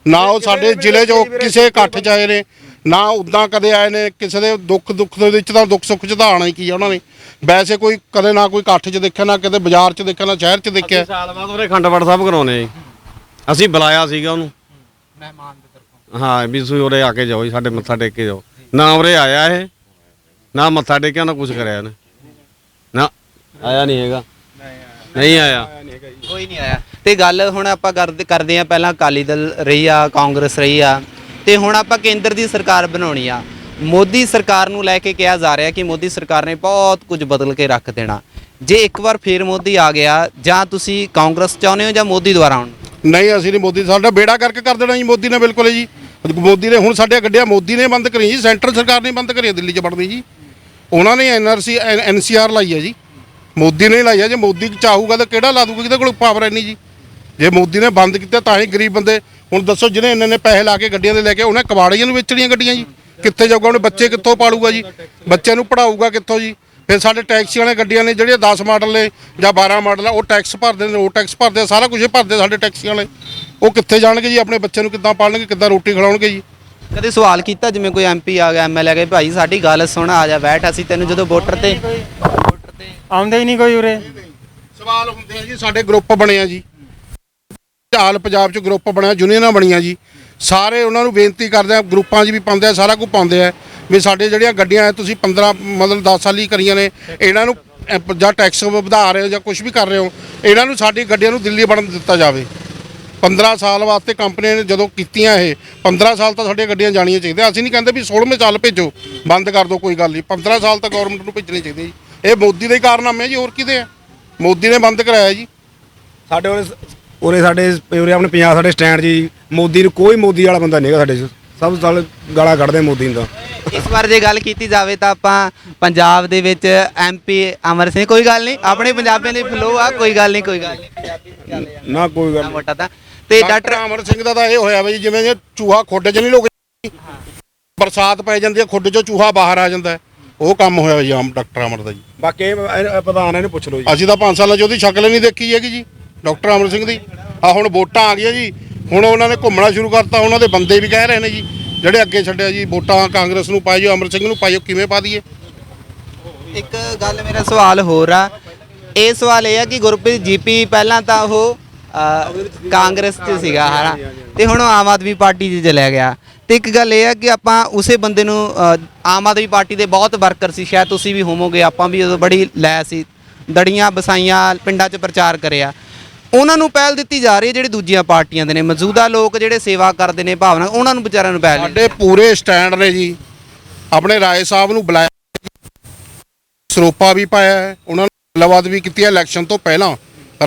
ਨਾ ਉਹ ਸਾਡੇ ਜ਼ਿਲ੍ਹੇ 'ਚ ਉਹ ਕਿਸੇ ਇਕੱਠ 'ਚ ਆਏ ਨੇ। ਨਾ ਉਦਾਂ ਕਦੇ ਆਏ ਨੇ ਕਿਸੇ ਦੇ ਦੁੱਖ ਦੁੱਖ ਦੇ ਵਿੱਚ ਤਾਂ ਦੁੱਖ ਸੁੱਖ 'ਚ ਤਾਂ ਹੀ ਕੀ ਆ ਉਹਨਾਂ ਨੇ। ਵੈਸੇ ਕੋਈ ਕਦੇ ਨਾ ਕੋਈ ਇਕੱਠ 'ਚ ਦੇਖਿਆ ਨਾ ਕਿਤੇ ਬਾਜ਼ਾਰ 'ਚ ਦੇਖਿਆ ਨਾ ਸ਼ਹਿਰ 'ਚ ਦੇਖਿਆ। ਸਾਲ ਬਾਅਦ ਉਹਨੇ ਖੰਡਪੜ ਸਾਹਿਬ ਜੀ। ਅਸੀਂ ਬੁਲਾਇਆ ਸੀਗਾ ਉਹਨੂੰ। ਮਹਿਮਾਨ ਦੇ ਤਰਫੋਂ ਹਾਂ ਵੀ ਤੁਸੀਂ ਉਰੇ ਆ ਕੇ ਜਾਓ ਜੀ ਸਾਡੇ ਮੱਥਾ ਟੇਕ ਕੇ ਜਾਓ। ਨਾ ਉਰੇ ਆਇਆ ਇਹ ਨਾ ਮੱਥਾ ਟੇਕਿਆ ਨਾ ਕੁਝ ਕਰਿਆ ਇਹਨੇ। ਨਾ ਆਇਆ ਨਹੀਂ ਹੈਗਾ। ਨਹੀਂ ਆਇਆ। ਕੋਈ ਨਹੀਂ ਆਇਆ। ਤੇ ਗੱਲ ਹੁਣ ਆਪਾਂ ਕਰਦੇ ਕਰਦੇ ਆ ਪਹਿਲਾਂ ਅਕਾਲੀ ਦਲ ਰਹੀ ਆ ਕਾਂਗਰਸ ਰਹੀ ਆ। ਤੇ ਹੁਣ ਆਪਾਂ ਕੇਂਦਰ ਦੀ ਸਰਕਾਰ ਬਣਾਉਣੀ ਆ। ਮੋਦੀ ਸਰਕਾਰ ਨੂੰ ਲੈ ਕੇ ਕਿਹਾ ਜਾ ਰਿਹਾ ਕਿ ਮੋਦੀ ਸਰਕਾਰ ਨੇ ਬਹੁਤ ਕੁਝ ਬਦਲ ਕੇ ਰੱਖ ਦੇਣਾ। ਜੇ ਇੱਕ ਵਾਰ ਫੇਰ ਮੋਦੀ ਆ ਗਿਆ, ਜਾਂ ਤੁਸੀਂ ਕਾਂਗਰਸ ਚਾਹੁੰਦੇ ਹੋ ਜਾਂ ਮੋਦੀ ਦੁਆਰਾ ਆਉਣ? ਨਹੀਂ, ਅਸੀਂ ਨਹੀਂ ਮੋਦੀ, ਸਾਡਾ ਬੇੜਾ ਕਰਕੇ ਕਰ ਦੇਣਾ ਜੀ ਮੋਦੀ ਨੇ ਬਿਲਕੁਲ ਜੀ। ਮੋਦੀ ਨੇ ਹੁਣ ਸਾਡੇ ਗੱਡੀਆਂ ਮੋਦੀ ਨੇ ਬੰਦ ਕਰੀ ਜੀ, ਸੈਂਟਰ ਸਰਕਾਰ ਨੇ ਬੰਦ ਕਰੀ ਦਿੱਲੀ 'ਚ ਵੜਨੀ ਜੀ। ਉਹਨਾਂ ਨੇ ਐਨਆਰਸੀ ਐਨਸੀਆਰ ਲਾਈ ਹੈ ਜੀ। ਮੋਦੀ ਨੇ ਲਾਈ ਹੈ ਜੇ ਮੋਦੀ ਚਾਹੂਗਾ ਤਾਂ ਕਿਹੜਾ ਲਾ ਦੂਗਾ ਜਿਹਦੇ ਕੋਲ ਪਾਵਰ ਐਨੀ ਜੀ। ਜੇ ਮੋਦੀ ਨੇ ਬੰਦ ਕੀਤਾ ਤਾਂ ਹੀ ਗਰੀਬ ਬੰਦੇ ਹੁਣ ਦੱਸੋ ਜਿਹਨੇ ਇੰਨੇ ਨੇ ਪੈਸੇ ਲਾ ਕੇ ਗੱਡੀਆਂ ਦੇ ਲੈ ਕੇ ਉਹਨੇ ਕਬਾੜੀਆਂ ਨੂੰ ਵੇਚਣੀਆਂ ਗੱਡੀਆਂ ਜੀ। ਕਿੱਥੇ ਜਾਊਗਾ ਉਹਨੇ ਬੱਚੇ ਕਿੱਥੋਂ ਪਾਲੂਗਾ ਜੀ? ਬੱਚਿਆਂ ਨੂੰ ਪੜਾਊਗਾ ਕਿੱਥੋਂ ਜੀ? ਫਿਰ ਸਾਡੇ ਟੈਕਸੀ ਵਾਲੇ ਗੱਡੀਆਂ ਨੇ ਜਿਹੜੀਆਂ 10 ਮਾਡਲ ਨੇ ਜਾਂ 12 ਮਾਡਲ ਆ ਉਹ ਟੈਕਸ ਭਰਦੇ ਨੇ ਉਹ ਟੈਕਸ ਭਰਦੇ ਆ, ਸਾਰਾ ਕੁਝ ਭਰਦੇ ਸਾਡੇ ਟੈਕਸੀ ਵਾਲੇ। ਉਹ ਕਿੱਥੇ ਜਾਣਗੇ ਜੀ? ਆਪਣੇ ਬੱਚਿਆਂ ਨੂੰ ਕਿੱਦਾਂ ਪਾਲਣਗੇ ਕਿੱਦਾਂ ਰੋਟੀ ਖਿਲਾਉਣਗੇ ਜੀ? ਕਦੇ ਸਵਾਲ ਕੀਤਾ ਜਿਵੇਂ ਕੋਈ ਐਮਪੀ ਆ ਗਿਆ ਐਮਐਲਏ ਆ ਗਿਆ ਭਾਈ ਸਾਡੀ ਗੱਲ ਸੁਣ ਆ ਜਾ ਬੈਠ ਅਸੀਂ ਤੈਨੂੰ ਜਦੋਂ ਵੋਟਰ ਤੇ ਵੋਟਰ ਤੇ ਆਉਂਦੇ ਹੀ ਨਹੀਂ ਕੋਈ ਉਰੇ। ਸਵਾਲ ਹੁੰਦੇ ਆ ਜੀ ਸਾਡੇ ਗਰੁੱਪ ਬਣੇ ਆ ਜੀ। ਆਲ ਪੰਜਾਬ 'ਚ ਗਰੁੱਪ ਬਣਿਆ ਯੂਨੀਅਨਾਂ ਬਣੀਆਂ ਜੀ। ਸਾਰੇ ਉਹਨਾਂ ਨੂੰ ਬੇਨਤੀ ਕਰਦੇ ਆ ਗਰੁੱਪਾਂ 'ਚ ਵੀ ਪਾਉਂਦੇ ਆ ਸਾਰਾ ਕੁਝ ਪਾਉਂਦੇ ਆ। ਵੀ ਸਾਡੇ ਜਿਹੜੀਆਂ ਗੱਡੀਆਂ ਆ ਤੁਸੀਂ 15 ਮਤਲਬ 10 ਸਾਲ ਹੀ ਕਰੀਆਂ ਨੇ ਇਹਨਾਂ ਨੂੰ ਅਹ, ਜਾਂ ਟੈਕਸ ਵਧਾ ਰਹੇ ਹੋ ਜਾਂ ਕੁਝ ਵੀ ਕਰ ਰਹੇ ਹੋ ਇਹਨਾਂ ਨੂੰ ਸਾਡੀ ਗੱਡੀਆਂ ਨੂੰ ਦਿੱਲੀ ਬਣਨ ਦਿੱਤਾ ਜਾਵੇ। 15 ਸਾਲ ਵਾਸਤੇ ਕੰਪਨੀਆਂ ਨੇ ਜਦੋਂ ਕੀਤੀਆਂ ਇਹ 15 ਸਾਲ ਤਾਂ ਸਾਡੀਆਂ ਗੱਡੀਆਂ ਜਾਣੀਆਂ ਚਾਹੀਦੀਆਂ। ਅਸੀਂ ਨਹੀਂ ਕਹਿੰਦੇ ਵੀ 16ਵੇਂ ਸਾਲ ਭੇਜੋ ਬੰਦ ਕਰ ਦਿਓ ਕੋਈ ਗੱਲ ਨਹੀਂ। 15 ਸਾਲ ਤਾਂ ਗਵਰਨਮੈਂਟ ਨੂੰ ਭੇਜਣੇ ਚਾਹੀਦੇ ਜੀ। ਇਹ ਮੋਦੀ ਦੇ ਹੀ ਕਾਰਨਾਮੇ ਆ ਜੀ ਹੋਰ ਕਿਹਦੇ ਆ? ਮੋਦੀ ਨੇ ਬੰਦ ਕਰਾਇਆ ਜੀ। ਸਾਡੇ ਉਰੇ ਉਰੇ ਸਾਡੇ ਉਰੇ ਆਪਣੇ ਪੰਜਾਬ ਸਾਡੇ ਸਟੈਂਡ ਜੀ ਮੋਦੀ ਨੂੰ ਕੋਈ ਮੋਦੀ ਵਾਲਾ ਬੰਦਾ ਨਹੀਂ ਹੈਗਾ ਸਾਡੇ 'ਚ। ਸਭ ਸਾਲ ਗਾਲਾਂ ਕੱਢਦੇ ਮੋਦੀ ਨੂੰ ਤਾਂ। ਇਸ ਵਾਰ ਜੇ ਗੱਲ ਕੀਤੀ ਜਾਵੇ ਤਾਂ ਆਪਾਂ ਪੰਜਾਬ ਦੇ ਵਿੱਚ ਐਮਪੀ ਅਮਰ ਸਿੰਘ ਕੋਈ ਗੱਲ ਨਹੀਂ ਆਪਣੇ ਪੰਜਾਬੀਆਂ ਦੇ ਫਲੋ ਆ ਕੋਈ ਗੱਲ ਨਹੀਂ ਕੋਈ ਗੱਲ ਨਹੀਂ ਪੰਜਾਬੀ ਨਾ ਕੋਈ ਗੱਲ ਮੋਟਾ ਤਾਂ। ਤੇ ਡਾਕਟਰ ਡਾਕਟਰ ਅਮਰ ਸਿੰਘ ਦਾ ਤਾਂ ਇਹ ਹੋਇਆ ਬਈ ਜਿਵੇਂ ਜੇ ਚੂਹਾ ਖੁੱਡ 'ਚ ਨਹੀਂ ਲੋਕ ਬਰਸਾਤ ਪੈ ਜਾਂਦੀ ਹੈ ਖੁੱਡ 'ਚੋਂ ਚੂਹਾ ਬਾਹਰ ਆ ਜਾਂਦਾ। ਹੈ। ਉਹ ਕੰਮ ਹੋਇਆ ਬਈ ਆਮ ਡਾਕਟਰ ਅਮਰ ਦਾ ਜੀ। ਬਾਕੀ ਇਹ ਇਹ ਪ੍ਰਧਾਨ ਇਹਨੂੰ ਪੁੱਛ ਲਓ ਜੀ। ਅਸੀਂ ਤਾਂ 5 ਸਾਲਾਂ 'ਚ ਉਹਦੀ ਸ਼ਕਲ ਹੀ ਨਹੀਂ ਦੇਖੀ ਹੈਗੀ ਜੀ। ਡਾਕਟਰ ਅਮਰ ਸਿੰਘ ਦੀ। ਆ ਹੁਣ ਵੋਟਾਂ ਆ ਗਈਆਂ ਜੀ। ਹੁਣ ਉਹਨਾਂ ਨੇ ਘੁੰਮਣਾ ਸ਼ੁਰੂ ਕਰਤਾ। ਉਹਨਾਂ ਦੇ ਬੰਦੇ ਵੀ ਕਹਿ ਰਹੇ ਨੇ ਜੀ ਜਿਹੜੇ ਅੱਗੇ ਛੱਡਿਆ ਜੀ ਵੋਟਾਂ ਕਾਂਗਰਸ ਨੂੰ ਪਾਈਓ ਅਮਰ ਸਿੰਘ ਨੂੰ ਪਾਈਓ ਕਿਵੇਂ ਪਾ ਦਈਏ? ਇੱਕ ਗੱਲ ਮੇਰਾ ਸਵਾਲ ਹੋਰ ਆ। ਇਹ ਸਵਾਲ ਇਹ ਆ ਕਿ ਗੁਰਪ੍ਰੀਤ ਜੀਪੀ ਪਹਿਲਾਂ ਤਾਂ ਉਹ ਕਾਂਗਰਸ 'ਚ ਸੀਗਾ ਹਨਾ? ਤੇ ਹੁਣ ਆਮ ਆਦਮੀ ਪਾਰਟੀ 'ਚ ਚਲਿਆ ਗਿਆ। ਤੇ ਇੱਕ ਗੱਲ ਇਹ ਆ ਕਿ ਆਪਾਂ ਉਸੇ ਬੰਦੇ ਨੂੰ ਅ, ਆਮ ਆਦਮੀ ਪਾਰਟੀ ਦੇ ਬਹੁਤ ਵਰਕਰ ਸੀ। ਸ਼ਾਇਦ ਤੁਸੀਂ ਵੀ ਹੋਵੋਗੇ ਆਪਾਂ ਵੀ ਉਦੋਂ ਬੜੀ ਲੈ ਸੀ। ਦੜੀਆਂ ਬਸਾਈਆਂ ਪਿੰਡਾਂ 'ਚ ਪ੍ਰਚਾਰ ਕਰਿਆ। ਉਹਨਾਂ ਨੂੰ ਪਹਿਲ ਦਿੱਤੀ ਜਾ ਰਹੀ ਹੈ ਜਿਹੜੀ ਦੂਜੀਆਂ ਪਾਰਟੀਆਂ ਦੇ ਨੇ। ਮੌਜੂਦਾ ਲੋਕ ਜਿਹੜੇ ਸੇਵਾ ਕਰਦੇ ਨੇ ਭਾਵਨਾ ਉਹਨਾਂ ਨੂੰ ਵਿਚਾਰਿਆਂ ਨੂੰ ਪਹਿਲ ਸਾਡੇ ਪੂਰੇ ਸਟੈਂਡ ਨੇ ਜੀ। ਆਪਣੇ ਰਾਏ ਸਾਹਿਬ ਨੂੰ ਬੁਲਾਇਆ ਸਰੋਪਾ ਵੀ ਪਾਇਆ ਹੈ, ਉਹਨਾਂ ਨੂੰ ਗੱਲਬਾਤ ਵੀ ਕੀਤੀ ਹੈ ਇਲੈਕਸ਼ਨ ਤੋਂ ਪਹਿਲਾਂ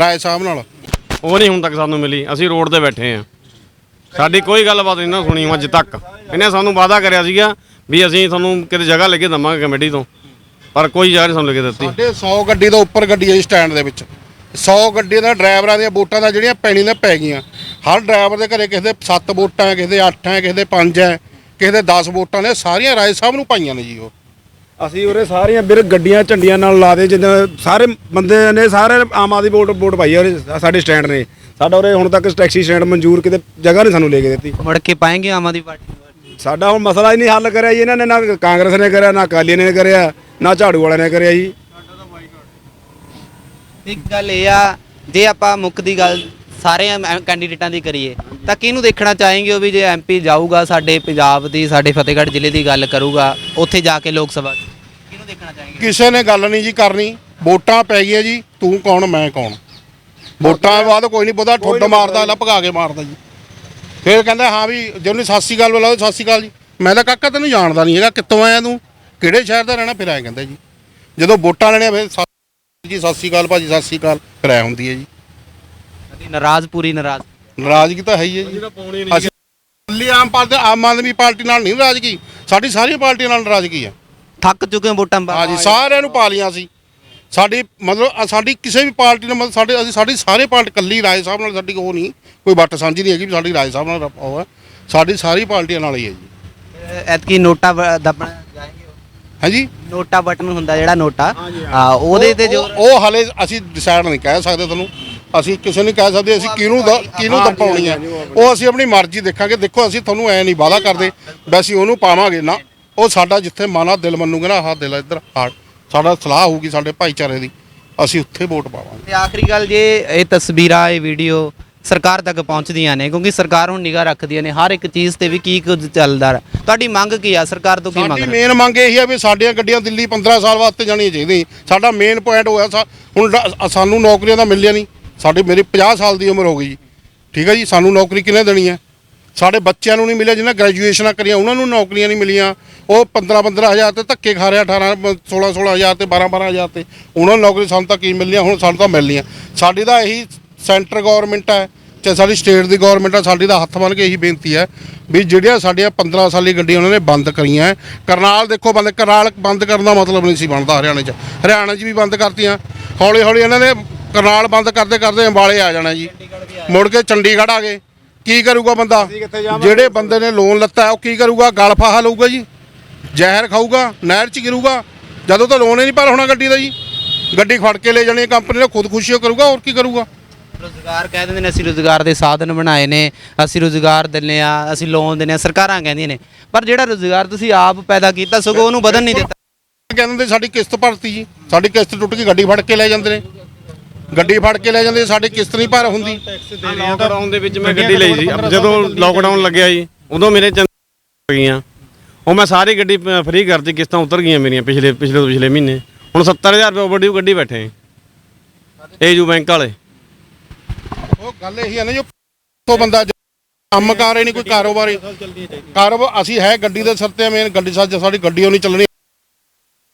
ਰਾਏ ਸਾਹਿਬ ਨਾਲ। ਉਹ ਨਹੀਂ ਹੁਣ ਤੱਕ ਸਾਨੂੰ ਮਿਲੀ। ਅਸੀਂ ਰੋਡ ਤੇ ਬੈਠੇ ਆ ਸਾਡੀ ਕੋਈ ਗੱਲਬਾਤ ਨਹੀਂ ਨਾ ਸੁਣੀ ਅੱਜ ਤੱਕ। ਇਹਨੇ ਸਾਨੂੰ ਵਾਅਦਾ ਕਰਿਆ ਸੀਗਾ ਵੀ ਅਸੀਂ ਤੁਹਾਨੂੰ ਕਿਤੇ ਜਗ੍ਹਾ ਲੈ ਕੇ ਦਵਾਂਗੇ ਕਮੇਟੀ ਤੋਂ। ਪਰ ਕੋਈ ਜਗ੍ਹਾ ਨਹੀਂ ਸਾਨੂੰ ਲੈ ਕੇ ਦਿੱਤੀ। ਸਾਡੇ 100 ਗੱਡੀ ਤੋਂ ਉੱਪਰ ਗੱਡੀ ਹੈ ਜੀ ਸਟੈਂਡ ਦੇ ਵਿੱਚ। 100 ਗੱਡੀ ਦਾ ਡਰਾਈਵਰਾਂ ਦੀਆਂ ਵੋਟਾਂ ਦਾ ਜਿਹੜੀਆਂ ਪੈਣੀ ਨੇ ਪੈ ਗਈਆਂ। ਹਰ ਡਰਾਈਵਰ ਦੇ ਘਰੇ ਕਿਸੇ ਦੇ 7 ਵੋਟਾਂ ਹੈ ਕਿਸੇ ਦੇ 8 ਹੈ ਕਿਸੇ ਦੇ 5 ਹੈ ਕਿਸੇ ਦੇ 10 ਵੋਟਾਂ ਨੇ ਸਾਰੀਆਂ ਰਾਏ ਸਾਹਿਬ ਨੂੰ ਪਾਈਆਂ ਨੇ ਜੀ ਉਹ। ਅਸੀਂ ਉਰੇ ਸਾਰੀਆਂ ਵੀਰ ਗੱਡੀਆਂ ਝੰਡੀਆਂ ਨਾਲ ਲਾ ਦੇ ਜਿੱਦਾਂ ਸਾਰੇ ਬੰਦੇ ਨੇ ਸਾਰੇ ਆਮ ਆਦਮੀ ਵੋਟ ਵੋਟ ਪਾਈ ਆ ਉਰੇ ਸਾਡੇ ਸਟੈਂਡ ਨੇ। ਸਾਡਾ ਉਰੇ ਹੁਣ ਤੱਕ ਟੈਕਸੀ ਸਟੈਂਡ ਮਨਜ਼ੂਰ ਕਿਤੇ ਜਗ੍ਹਾ ਨਹੀਂ ਸਾਨੂੰ ਲੈ ਕੇ ਦਿੱਤੀ। ਮੁੜ ਕੇ ਪਾਏਂਗੇ ਆਮ ਆਦਮੀ ਪਾਰਟੀ ਸਾਡਾ ਹੁਣ ਮਸਲਾ ਹੀ ਨਹੀਂ ਹੱਲ ਕਰਿਆ ਜੀ ਇਹਨਾਂ ਨੇ ਨਾ ਕਾਂਗਰਸ ਨੇ ਕਰਿਆ ਨਾ ਅਕਾਲੀ ਨੇ ਕਰਿਆ ਨਾ ਝਾੜੂ ਵਾਲਿਆਂ ਨੇ ਕਰਿਆ ਜੀ। ਇੱਕ ਗੱਲ ਇਹ ਆ ਜੇ ਆਪਾਂ ਮੁੱਖ ਦੀ ਗੱਲ ਸਾਰੇ ਕੈਂਡੀਡੇਟਾਂ ਦੀ ਕਰੀਏ ਤਾਂ ਕਿਹਨੂੰ ਦੇਖਣਾ ਚਾਹੇਂਗੇ ਉਹ ਵੀ ਜੇ ਐਮਪੀ ਜਾਊਗਾ ਸਾਡੇ ਪੰਜਾਬ ਦੀ ਸਾਡੇ ਫਤਿਹਗੜ੍ਹ ਜ਼ਿਲ੍ਹੇ ਦੀ ਗੱਲ ਕਰੂਗਾ ਉੱਥੇ ਜਾ ਕੇ ਲੋਕ ਸਭਾ ਕਿਹਨੂੰ ਦੇਖਣਾ ਚਾਹੇਂਗੇ? ਕਿਸੇ ਨੇ ਗੱਲ ਨਹੀਂ ਜੀ ਕਰਨੀ ਵੋਟਾਂ ਪੈ ਗਈਆਂ ਜੀ ਤੂੰ ਕੌਣ ਮੈਂ ਕੌਣ? ਵੋਟਾਂ ਬਾਅਦ ਕੋਈ ਨਹੀਂ ਪਤਾ ਠੁੱਡ ਮਾਰਦਾ ਲੱਭ ਭਗਾ ਕੇ ਮਾਰਦਾ ਜੀ। ਫਿਰ ਕਹਿੰਦਾ ਹਾਂ ਵੀ ਜਿਹਨੂੰ ਸਾਸੀ ਗੱਲ ਬੁਲਾਓ ਸਾਸੀ ਗੱਲ ਜੀ। ਮੈਂ ਤਾਂ ਕਾਕਾ ਤੈਨੂੰ ਜਾਣਦਾ ਨਹੀਂ ਹੈਗਾ ਕਿੱਥੋਂ ਆਇਆ ਤੂੰ? ਕਿਹੜੇ ਸ਼ਹਿਰ ਦਾ ਰਹਿਣਾ ਫਿਰ ਆਇਆ ਕਹਿੰਦਾ ਜੀ। ਜਦੋਂ ਵੋਟਾਂ ਲੈਣੇ ਫਿਰ ਜੀ ਸਤਿ ਸ਼੍ਰੀ ਅਕਾਲ ਭਾਜੀ ਸਤਿ ਸ਼੍ਰੀ ਅਕਾਲ। ਐ ਹੁੰਦੀ ਹੈ ਜੀ। ਅਸੀਂ ਨਾਰਾਜ਼ ਪੂਰੀ ਨਾਰਾਜ਼। ਨਾਰਾਜ਼ਗੀ ਤਾਂ ਹੈ ਹੀ ਹੈ ਜੀ। ਅਸੀਂ ਦਿੱਲੀ ਆਮ ਪਾਰਟੀ ਆਮ ਆਦਮੀ ਪਾਰਟੀ ਨਾਲ ਨਹੀਂ ਨਾਰਾਜ਼ਗੀ। ਸਾਡੀ ਸਾਰੀਆਂ ਪਾਰਟੀਆਂ ਨਾਲ ਨਾਰਾਜ਼ਗੀ ਹੈ। ਥੱਕ ਚੁੱਕੇ ਹਾਂ ਵੋਟਾਂ ਪਾ ਹਾਂ ਜੀ ਸਾਰਿਆਂ ਨੂੰ ਪਾ ਲਿਆ ਸੀ ਸਾਡੀ ਮਤਲਬ ਅ- ਸਾਡੀ ਕਿਸੇ ਵੀ ਪਾਰਟੀ ਨਾਲ ਮਤਲਬ ਸਾਡੇ ਅਸੀਂ ਸਾਡੀ ਸਾਰੇ ਪਾਰਟੀ ਕੱਲੀ ਰਾਏ ਸਾਹਿਬ ਨਾਲ ਸਾਡੀ ਉਹ ਨਹੀਂ। ਕੋਈ ਵੱਟ ਸਾਂਝੀ ਨਹੀਂ ਹੈਗੀ ਵੀ ਸਾਡੀ ਰਾਏ ਸਾਹਿਬ ਨਾਲ ਉਹ ਹੈ। ਸਾਡੀ ਸਾਰੀ ਪਾਰਟੀਆਂ ਨਾਲ ਹੀ ਹੈ ਜੀ। ਐਤਕੀ ਨੋਟਾ ਜਾਏंगे ਹਾਂਜੀ? ਨੋਟਾ ਬਟਨ ਹੁੰਦਾ ਜਿਹੜਾ ਨੋਟਾ। ਹਾਂ ਉਹਦੇ ਤੇ ਜੋ ਉਹ ਹਲੇ ਅਸੀਂ ਡਿਸਾਈਡ ਨਹੀਂ ਕਹਿ ਸਕਦੇ ਤੁਹਾਨੂੰ। ਅਸੀਂ ਕਿਸੇ ਨੂੰ ਕਹਿ ਸਕਦੇ ਅਸੀਂ ਕਿਹਨੂੰ ਦ- ਕਿਹਨੂੰ ਦਬਾਉਣੀ ਹੈ। ਉਹ ਅਸੀਂ ਆਪਣੀ ਮਰਜ਼ੀ ਦੇਖਾਂਗੇ। ਦੇਖੋ ਅਸੀਂ ਤੁਹਾਨੂੰ ਐ ਨਹੀਂ ਵਾਅਦਾ ਕਰਦੇ ਵੀ ਅਸੀਂ ਉਹਨੂੰ ਪਾਵਾਂਗੇ। ਨਾ ਉਹ ਸਾਡਾ ਜਿੱਥੇ ਮਨਾ ਦਿਲ ਮੰਨੂਗੇ ਨਾ ਆਹ ਦਿਲ ਇੱਧਰ ਹਾਰਟ ਸਾਡਾ ਸਲਾਹ ਹੋਊਗੀ ਸਾਡੇ ਭਾਈਚਾਰੇ ਦੀ। ਅਸੀਂ ਉੱਥੇ ਵੋਟ ਪਾਵਾਂਗੇ। ਤੇ ਆਖਰੀ ਗੱਲ ਜੇ ਇਹ ਤਸਵੀਰਾਂ ਇਹ ਵੀਡੀਓ ਸਰਕਾਰ ਤੱਕ ਪਹੁੰਚਦੀਆਂ ਨੇ ਕਿਉਂਕਿ ਸਰਕਾਰ ਹੁਣ ਨਿਗਾਹ ਰੱਖਦੀਆਂ ਨੇ ਹਰ ਇੱਕ ਚੀਜ਼ ਤੇ ਵੀ ਕੀ ਕੁਝ ਚੱਲਦਾ ਹੈ। ਤੁਹਾਡੀ ਮੰਗ ਕੀ ਆ? ਸਰਕਾਰ ਤੋਂ ਕੀ ਮੰਗ ਸਾਡੀ ਮੇਨ ਮੰਗ ਇਹ ਹੈ ਵੀ ਸਾਡੀਆਂ ਗੱਡੀਆਂ ਦਿੱਲੀ 15 ਸਾਲ ਵਾਸਤੇ ਜਾਣੀਆਂ ਚਾਹੀਦੀਆਂ ਸਾਡਾ ਮੇਨ ਪੁਆਇੰਟ ਹੋਇਆ ਸਾ- ਹੁਣ ਸਾਨੂੰ ਨੌਕਰੀਆਂ ਤਾਂ ਮਿਲਿਆ ਨਹੀਂ। ਸਾਡੀ ਮੇਰੀ 50 ਸਾਲ ਦੀ ਉਮਰ ਹੋ ਗਈ ਜੀ। ਠੀਕ ਹੈ ਜੀ ਸਾਨੂੰ ਨੌਕਰੀ ਕਿਹਨੇ ਦੇਣੀ ਹੈ ਸਾਡੇ ਬੱਚਿਆਂ ਨੂੰ ਨਹੀਂ ਮਿਲਿਆ ਜਿਹਨਾਂ ਗ੍ਰੈਜੂਏਸ਼ਨਾਂ ਕਰੀਆਂ ਉਹਨਾਂ ਨੂੰ ਨੌਕਰੀਆਂ ਨਹੀਂ ਮਿਲੀਆਂ। ਉਹ 15 15 ਹਜ਼ਾਰ ਤੇ ਧੱਕੇ ਖਾ ਰਿਹਾ 18 16 16 ਹਜ਼ਾਰ ਤੇ 12 12 ਹਜ਼ਾਰ ਤੇ। ਉਹਨਾਂ ਨੂੰ ਨੌਕਰੀ ਸਾਨੂੰ ਤਾਂ ਕੀ ਮਿਲਣੀਆਂ ਹੁਣ ਸਾਨੂੰ ਤਾਂ ਮਿਲਣੀਆਂ ਸਾਡੀ ਤਾਂ ਇਹੀ ਸੈਂਟਰ ਗਵਰਨਮੈਂਟ ਹੈ ਚਾਹੇ ਸਾਡੀ ਸਟੇਟ ਦੀ ਗਵਰਨਮੈਂਟ ਆ ਸਾਡੀ ਦਾ ਹੱਥ ਬੰਨ ਕੇ ਇਹੀ ਬੇਨਤੀ ਹੈ ਵੀ ਜਿਹੜੀਆਂ ਸਾਡੀਆਂ 15 ਸਾਲੀ ਗੱਡੀਆਂ ਉਹਨਾਂ ਨੇ ਬੰਦ ਕਰੀਆਂ ਹੈ। ਕਰਨਾਲ ਦੇਖੋ ਬੰਦ ਕਰਨਾਲ ਬੰਦ ਕਰਨ ਦਾ ਮਤਲਬ ਨਹੀਂ ਸੀ ਬਣਦਾ ਹਰਿਆਣੇ 'ਚ। ਹਰਿਆਣਾ 'ਚ ਵੀ ਬੰਦ ਕਰਤੀਆਂ। ਹੌਲੀ ਹੌਲੀ ਇਹਨਾਂ ਨੇ ਕਰਨਾਲ ਬੰਦ ਕਰਦੇ ਕਰਦੇ ਅੰਬਾਲੇ ਆ ਜਾਣਾ ਜੀ। ਮੁੜ ਕੇ ਚੰਡੀਗੜ੍ਹ ਆ ਗਏ। ਕੀ ਕਰੂਗਾ ਬੰਦਾ? ਜਿਹੜੇ ਬੰਦੇ ਨੇ ਲੋਨ ਲੱਤਾ ਉਹ ਕੀ ਕਰੂਗਾ? ਗਲ ਫਾਹਾ ਲਊਗਾ ਜੀ। ਜ਼ਹਿਰ ਖਾਊਗਾ ਨਹਿਰ 'ਚ ਗਿਰੂਗਾ। ਜਦੋਂ ਤਾਂ ਲੋਨ ਹੀ ਨਹੀਂ ਭਰ ਹੋਣਾ ਗੱਡੀ ਦਾ ਜੀ। ਗੱਡੀ ਫੜ ਕੇ ਲੈ ਜਾਣੀ ਕੰਪਨੀ ਨੇ ਖੁਦਕੁਸ਼ੀ ਕਰੂਗਾ ਹੋਰ ਕੀ ਕਰੂਗਾ? ਰੋਜ਼ਗਾਰ ਕਹਿ ਦਿੰਦੇ ਨੇ ਅਸੀਂ ਰੋਜ਼ਗਾਰ ਦੇ ਸਾਧਨ ਬਣਾਏ ਨੇ ਅਸੀਂ ਰੋਜ਼ਗਾਰ ਦਿੰਨੇ ਆ ਅਸੀਂ ਲੋਨ ਦਿੰਨੇ ਆ ਸਰਕਾਰਾਂ ਕਹਿੰਦੀਆਂ ਨੇ। ਪਰ ਜਿਹੜਾ ਰੋਜ਼ਗਾਰ ਤੁਸੀਂ ਆਪ ਪੈਦਾ ਕੀਤਾ ਸਗੋਂ ਉਹਨੂੰ ਵਧਣ ਨਹੀਂ ਦਿੱਤਾ। ਕਹਿੰਦੇ ਨੇ ਸਾਡੀ ਕਿਸ਼ਤ ਭਰਤੀ ਜੀ। ਸਾਡੀ ਕਿਸ਼ਤ ਟੁੱਟ ਗਈ ਗੱਡੀ ਫੜ ਕੇ ਲੈ ਜਾਂਦੇ ਨੇ। ਗੱਡੀ ਫੜ ਕੇ ਲੈ ਜਾਂਦੇ ਸਾਡੀ ਕਿਸ਼ਤ ਨਹੀਂ ਭਰ ਹੁੰਦੀ। ਲਾਕਡਾਊਨ ਦੇ ਵਿੱਚ ਮੈਂ ਗੱਡੀ ਲਈ ਸੀ। ਜਦੋਂ ਲਾਕਡਾਊਨ ਲੱਗਿਆ ਜੀ ਉਦੋਂ ਮੇਰੇ ਚੰਦ ਹੋ ਗਈਆਂ ਉਹ ਮੈਂ ਸਾਰੀ ਗੱਡੀ ਫ੍ਰੀ ਕਰਤੀ ਕਿਸ਼ਤਾਂ ਉਤਰ ਗਈਆਂ ਮੇਰੀਆਂ ਪਿਛਲੇ ਪਿਛਲੇ ਪਿਛਲੇ ਮਹੀਨੇ। ਹੁਣ 70000 ਰੁਪਏ ਓਵਰਡਿਊ ਗੱਡੀ ਬੈਠੇ। ਏਜੂ ਬੈਂਕ ਵਾਲੇ। ਉਹ ਗੱਲ ਇਹੀ ਹੈ ਨਾ ਜੋ ਤੋਂ ਬੰਦਾ ਕੰਮ ਕਰ ਨਹੀਂ ਕੋਈ ਕਾਰੋਬਾਰੀ ਕਾਰੋਬਾਰ ਅਸੀਂ ਹੈ ਗੱਡੀ ਦੇ ਸਿਰ ਤੇ ਮੇਨ ਗੱਡੀ ਸਾਡੀ ਸਾਡੀ ਗੱਡੀ ਉਹ ਨਹੀਂ ਚੱਲਣੀ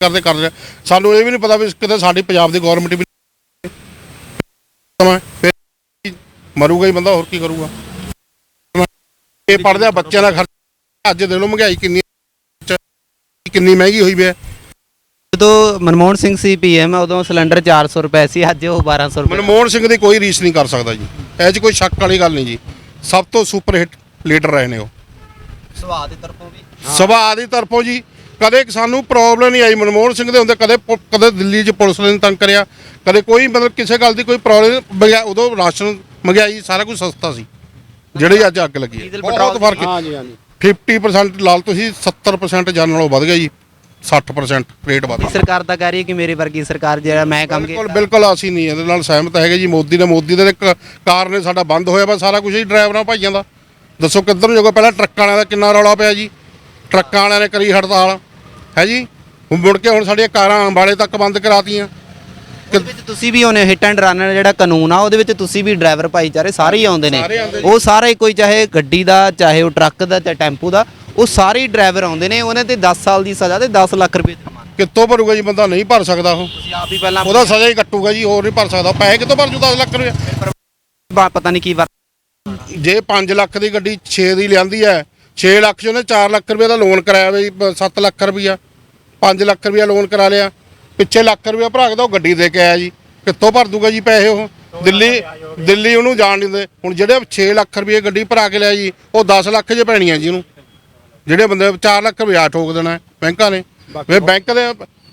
ਕਰਦੇ ਕਰਦੇ ਸਾਨੂੰ ਇਹ ਵੀ ਨਹੀਂ ਪਤਾ ਵੀ ਕਿਤੇ ਸਾਡੀ ਪੰਜਾਬ ਦੀ ਗਵਰਨਮੈਂਟ ਵੀ ਮਰੂਗਾ ਹੀ ਬੰਦਾ ਹੋਰ ਕੀ ਕਰੂਗਾ? ਇਹ ਪੜਦੇ ਬੱਚਿਆਂ ਦਾ ਖਰਚਾ ਅੱਜ ਦੇ ਲੋ ਮਹਿੰਗਾਈ ਕਿੰਨੀ ਕਿੰਨੀ ਮਹਿੰਗੀ ਹੋਈ ਵੀ ਹੈ। ਜਦੋਂ ਮਨਮੋਹਨ ਸਿੰਘ ਸੀ ਪੀਐਮ ਉਦੋਂ ਸਿਲੰਡਰ 400 ਰੁਪਏ ਸੀ ਅੱਜ ਉਹ 1200 ਰੁਪਏ। ਮਨਮੋਹਨ ਸਿੰਘ ਦੀ ਕੋਈ ਰੀਸ ਨਹੀਂ ਕਰ ਸਕਦਾ ਜੀ। ਇਹ 'ਚ ਕੋਈ ਸ਼ੱਕ ਵਾਲੀ ਗੱਲ ਨਹੀਂ ਜੀ। ਸਭ ਤੋਂ ਸੁਪਰ ਹਿੱਟ ਲੀਡਰ ਰਹੇ ਨੇ ਉਹ। ਸੁਭਾਅ ਦੀ ਤਰਫੋਂ ਵੀ? ਸਭਾ ਦੀ ਤਰਫੋਂ ਜੀ। ਕਦੇ ਸਾਨੂੰ ਪ੍ਰੋਬਲਮ ਨਹੀਂ ਆਈ ਮਨਮੋਹਨ ਸਿੰਘ ਦੇ ਹੁੰਦੇ ਕਦੇ ਪੁ- ਕਦੇ ਦਿੱਲੀ 'ਚ ਪੁਲਿਸ ਨੇ ਤੰਗ ਕਰਿਆ ਕਦੇ ਕੋਈ ਮਤਲਬ ਕਿਸੇ ਗੱਲ ਦੀ ਕੋਈ ਪ੍ਰੋਬਲਮ ਉਦੋਂ ਰਾਸ਼ਨ ਮਹਿੰਗਾਈ ਸਾਰਾ ਕੁਝ ਸਸਤਾ ਸੀ। ਜਿਹੜੀ ਅੱਜ ਅੱਗ ਲੱਗੀ ਹੈ। ਡੀਜ਼ਲ, ਬਹੁਤ ਪੈਟਰੋਲ ਫ਼ਰਕ ਹੈ। ਹਾਂਜੀ ਹਾਂਜੀ 50% ਲਾਲ ਤੁਸੀਂ 70% ਜਾਨ ਨਾਲੋਂ ਵੱਧ ਗਿਆ ਜੀ। 60% ਰੇਟ ਵੱਧ ਸਰਕਾਰ ਤਾਂ ਕਹਿ ਰਹੀ ਹੈ ਕਿ ਮੇਰੇ ਵਰਗੀ ਸਰਕਾਰ ਜਿਹੜਾ ਮੈਂ ਕੰਮ ਕੀਤਾ। ਬਿਲਕੁਲ ਅਸੀਂ ਨਹੀਂ ਇਹਦੇ ਨਾਲ ਸਹਿਮਤ ਹੈਗੇ ਜੀ। ਮੋਦੀ ਨੇ ਮੋਦੀ ਦੇ ਕ- ਕਾਰਨ ਨੇ ਸਾਡਾ ਬੰਦ ਹੋਇਆ ਵਾ ਸਾਰਾ ਕੁਝ ਹੀ ਡਰਾਈਵਰਾਂ ਭਾਈਆਂ ਦਾ। ਦੱਸੋ ਕਿੱਧਰ ਨੂੰ ਜਾਊਗਾ? ਪਹਿਲਾਂ ਟਰੱਕਾਂ ਵਾਲਿਆਂ ਦਾ ਕਿੰਨਾ ਰੌਲਾ ਪਿਆ ਜੀ? ਟਰੱਕਾਂ ਵਾਲਿਆਂ ਨੇ ਕਰੀ ਹੜਤਾਲ। ਹੈ ਜੀ? ਹੁਣ ਮੁੜ ਕੇ ਹੁਣ ਸਾਡੀਆਂ ਕਾਰਾਂ ਅੰਬਾਲੇ ਤੱਕ ਬੰਦ ਕਰਾਤੀਆਂ। ਉਹਦੇ ਵਿੱਚ ਤੁਸੀਂ ਵੀ ਹੋਣੇ ਹਿੱਟ ਐਂਡ ਰਨ ਜਿਹੜਾ ਕਾਨੂੰਨ ਆ ਉਹਦੇ ਵਿੱਚ ਤੁਸੀਂ ਵੀ ਡਰਾਈਵਰ ਭਾਈਚਾਰੇ ਸਾਰੇ ਹੀ ਆਉਂਦੇ ਨੇ। ਸਾਰੇ ਆਉਂਦੇ ਉਹ ਸਾਰੇ ਕੋਈ ਚਾਹੇ ਗੱਡੀ ਦਾ ਚਾਹੇ ਉਹ ਟਰੱਕ ਦਾ ਚਾਹੇ ਟੈਂਪੂ ਦਾ ਉਹ ਸਾਰੇ ਡਰਾਈਵਰ ਆਉਂਦੇ ਨੇ ਉਹਨਾਂ ਤੇ 10 ਸਾਲ ਦੀ ਸਜ਼ਾ ਤੇ 10 ਲੱਖ ਰੁਪਏ ਜੁਰਮਾਨਾ ਕਿੱਥੋਂ ਭਰੂਗਾ ਜੀ ਬੰਦਾ? ਨਹੀਂ ਭਰ ਸਕਦਾ ਉਹ। ਤੁਸੀਂ ਆਪ ਹੀ ਪਹਿਲਾਂ ਉਹਦਾ ਸਜ਼ਾ ਹੀ ਕੱਟੂਗਾ ਜੀ ਹੋਰ ਨਹੀਂ ਭਰ ਸਕਦਾ। ਪੈਸੇ ਕਿੱਥੋਂ ਭਰ ਜੂ? 10 ਲੱਖ ਰੁਪਏ। ਪਤਾ ਨਹੀਂ ਕੀ ਵਾਰ ਜੇ 5 ਲੱਖ ਦੀ ਗੱਡੀ 6 ਦੀ ਲਿਆਂਦੀ ਹੈ 6 ਲੱਖ 'ਚ ਉਹਨੇ 4 ਲੱਖ ਰੁਪਏ ਦਾ ਲੋਨ ਕਰਾਇਆ ਬਈ 7 ਲੱਖ ਰੁਪਇਆ 5 ਲੱਖ ਰੁਪਇਆ ਲੋਨ ਕਰਾ ਲਿਆ। ਪਿੱਛੇ ਲੱਖ ਰੁਪਇਆ ਭਰਾ ਕੇ ਤਾਂ ਉਹ ਗੱਡੀ ਦੇ ਕੇ ਆਇਆ ਜੀ। ਕਿੱਥੋਂ ਭਰ ਦੂਗਾ ਜੀ ਪੈਸੇ ਉਹ? ਦਿੱਲੀ ਦਿੱਲੀ ਉਹਨੂੰ ਜਾਣ ਨਹੀਂ ਦਿੰਦੇ। ਹੁਣ ਜਿਹੜੇ 6 ਲੱਖ ਰੁਪਏ ਗੱਡੀ ਭਰਾ ਕੇ ਲਿਆ ਜੀ ਉਹ 10 ਲੱਖ 'ਚ ਪੈਣੀ ਹੈ ਜੀ ਉਹਨੂੰ। ਜਿਹੜੇ ਬੰਦੇ 4 ਲੱਖ ਰੁਪਇਆ ਠੋਕ ਦੇਣਾ ਹੈ ਬੈਂਕਾਂ ਨੇ। ਵੇ ਬੈਂਕ ਦੇ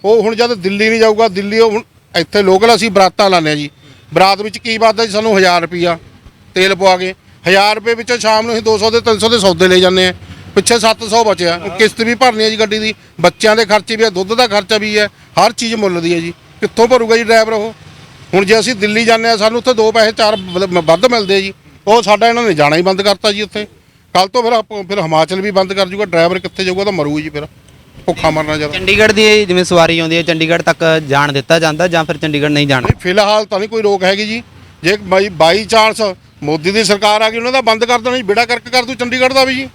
ਉਹ ਹੁਣ ਜਦ ਦਿੱਲੀ ਨਹੀਂ ਜਾਊਗਾ ਦਿੱਲੀ ਉਹ ਹੁਣ ਇੱਥੇ ਲੋਕਲ ਅਸੀਂ ਬਰਾਤਾਂ ਲਾਉਂਦੇ ਹਾਂ ਜੀ। ਬਰਾਤ ਵਿੱਚ ਕੀ ਬਾਤ ਜੀ? ਸਾਨੂੰ 1000 ਰੁਪਿਆ ਤੇਲ ਪਵਾ ਕੇ। 1000 ਰੁਪਏ ਵਿੱਚੋਂ ਸ਼ਾਮ ਨੂੰ ਅਸੀਂ 200 ਦੇ 300 ਦੇ ਸੌਦੇ ਲੈ ਜਾਂਦੇ ਆ ਪਿੱਛੇ 700 ਬਚਿਆ। ਕਿਸ਼ਤ ਵੀ ਭਰਨੀ ਹੈ ਜੀ ਗੱਡੀ ਦੀ। ਬੱਚਿਆਂ ਦੇ ਖਰਚੇ ਵੀ ਹੈ ਦੁੱਧ ਦਾ ਖਰਚਾ ਵੀ ਹੈ। ਹਰ ਚੀਜ਼ ਮੁੱਲ ਦੀ ਹੈ ਜੀ। ਕਿੱਥੋਂ ਭਰੂਗਾ ਜੀ ਡਰਾਈਵਰ ਉਹ? ਹੁਣ ਜੇ ਅਸੀਂ ਦਿੱਲੀ ਜਾਂਦੇ ਆ ਸਾਨੂੰ ਉੱਥੇ ਦੋ ਪੈਸੇ ਚਾਰ ਵੱਧ ਮਿਲਦੇ ਆ ਜੀ। ਉਹ ਸਾਡਾ ਇਹਨਾਂ ਨੇ ਜਾਣਾ ਹੀ ਬੰਦ ਕਰਤਾ ਜੀ ਉੱਥੇ। ਕੱਲ ਤੋਂ ਫਿਰ ਆਪ- ਫਿਰ ਹਿਮਾਚਲ ਵੀ ਬੰਦ ਕਰ ਜੂਗਾ ਡਰਾਈਵਰ ਕਿੱਥੇ ਜਾਊਗਾ ਤਾਂ ਮਰੂਗਾ ਜੀ ਫਿਰ। ਭੁੱਖਾ ਮਰਨਾ ਜਦ ਚੰਡੀਗੜ੍ਹ ਦੀ ਜਿਵੇਂ ਸਵਾਰੀ ਆਉਂਦੀ ਹੈ ਚੰਡੀਗੜ੍ਹ ਤੱਕ ਜਾਣ ਦਿੱਤਾ ਜਾਂਦਾ ਜਾਂ ਫਿਰ ਚੰਡੀਗੜ੍ਹ ਨਹੀਂ ਜਾਣਾ? ਨਹੀਂ ਫਿਲਹਾਲ ਤਾਂ ਨਹੀਂ ਕੋਈ ਰੋਕ ਹੈਗੀ ਜੀ। ਜੇ ਬਾਈ ਬਾਈ ਚਾਂਸ ਮੋਦੀ ਦੀ ਸਰਕਾਰ ਆ ਗਈ ਉਹਨਾਂ ਦਾ ਬੰਦ ਕਰ ਦੇਣਾ ਜੀ ਬੇੜਾ ਕਰਕੇ ਕਰ ਦੂ ਚੰਡੀਗੜ੍ਹ ਦਾ ਵੀ ਜੀ।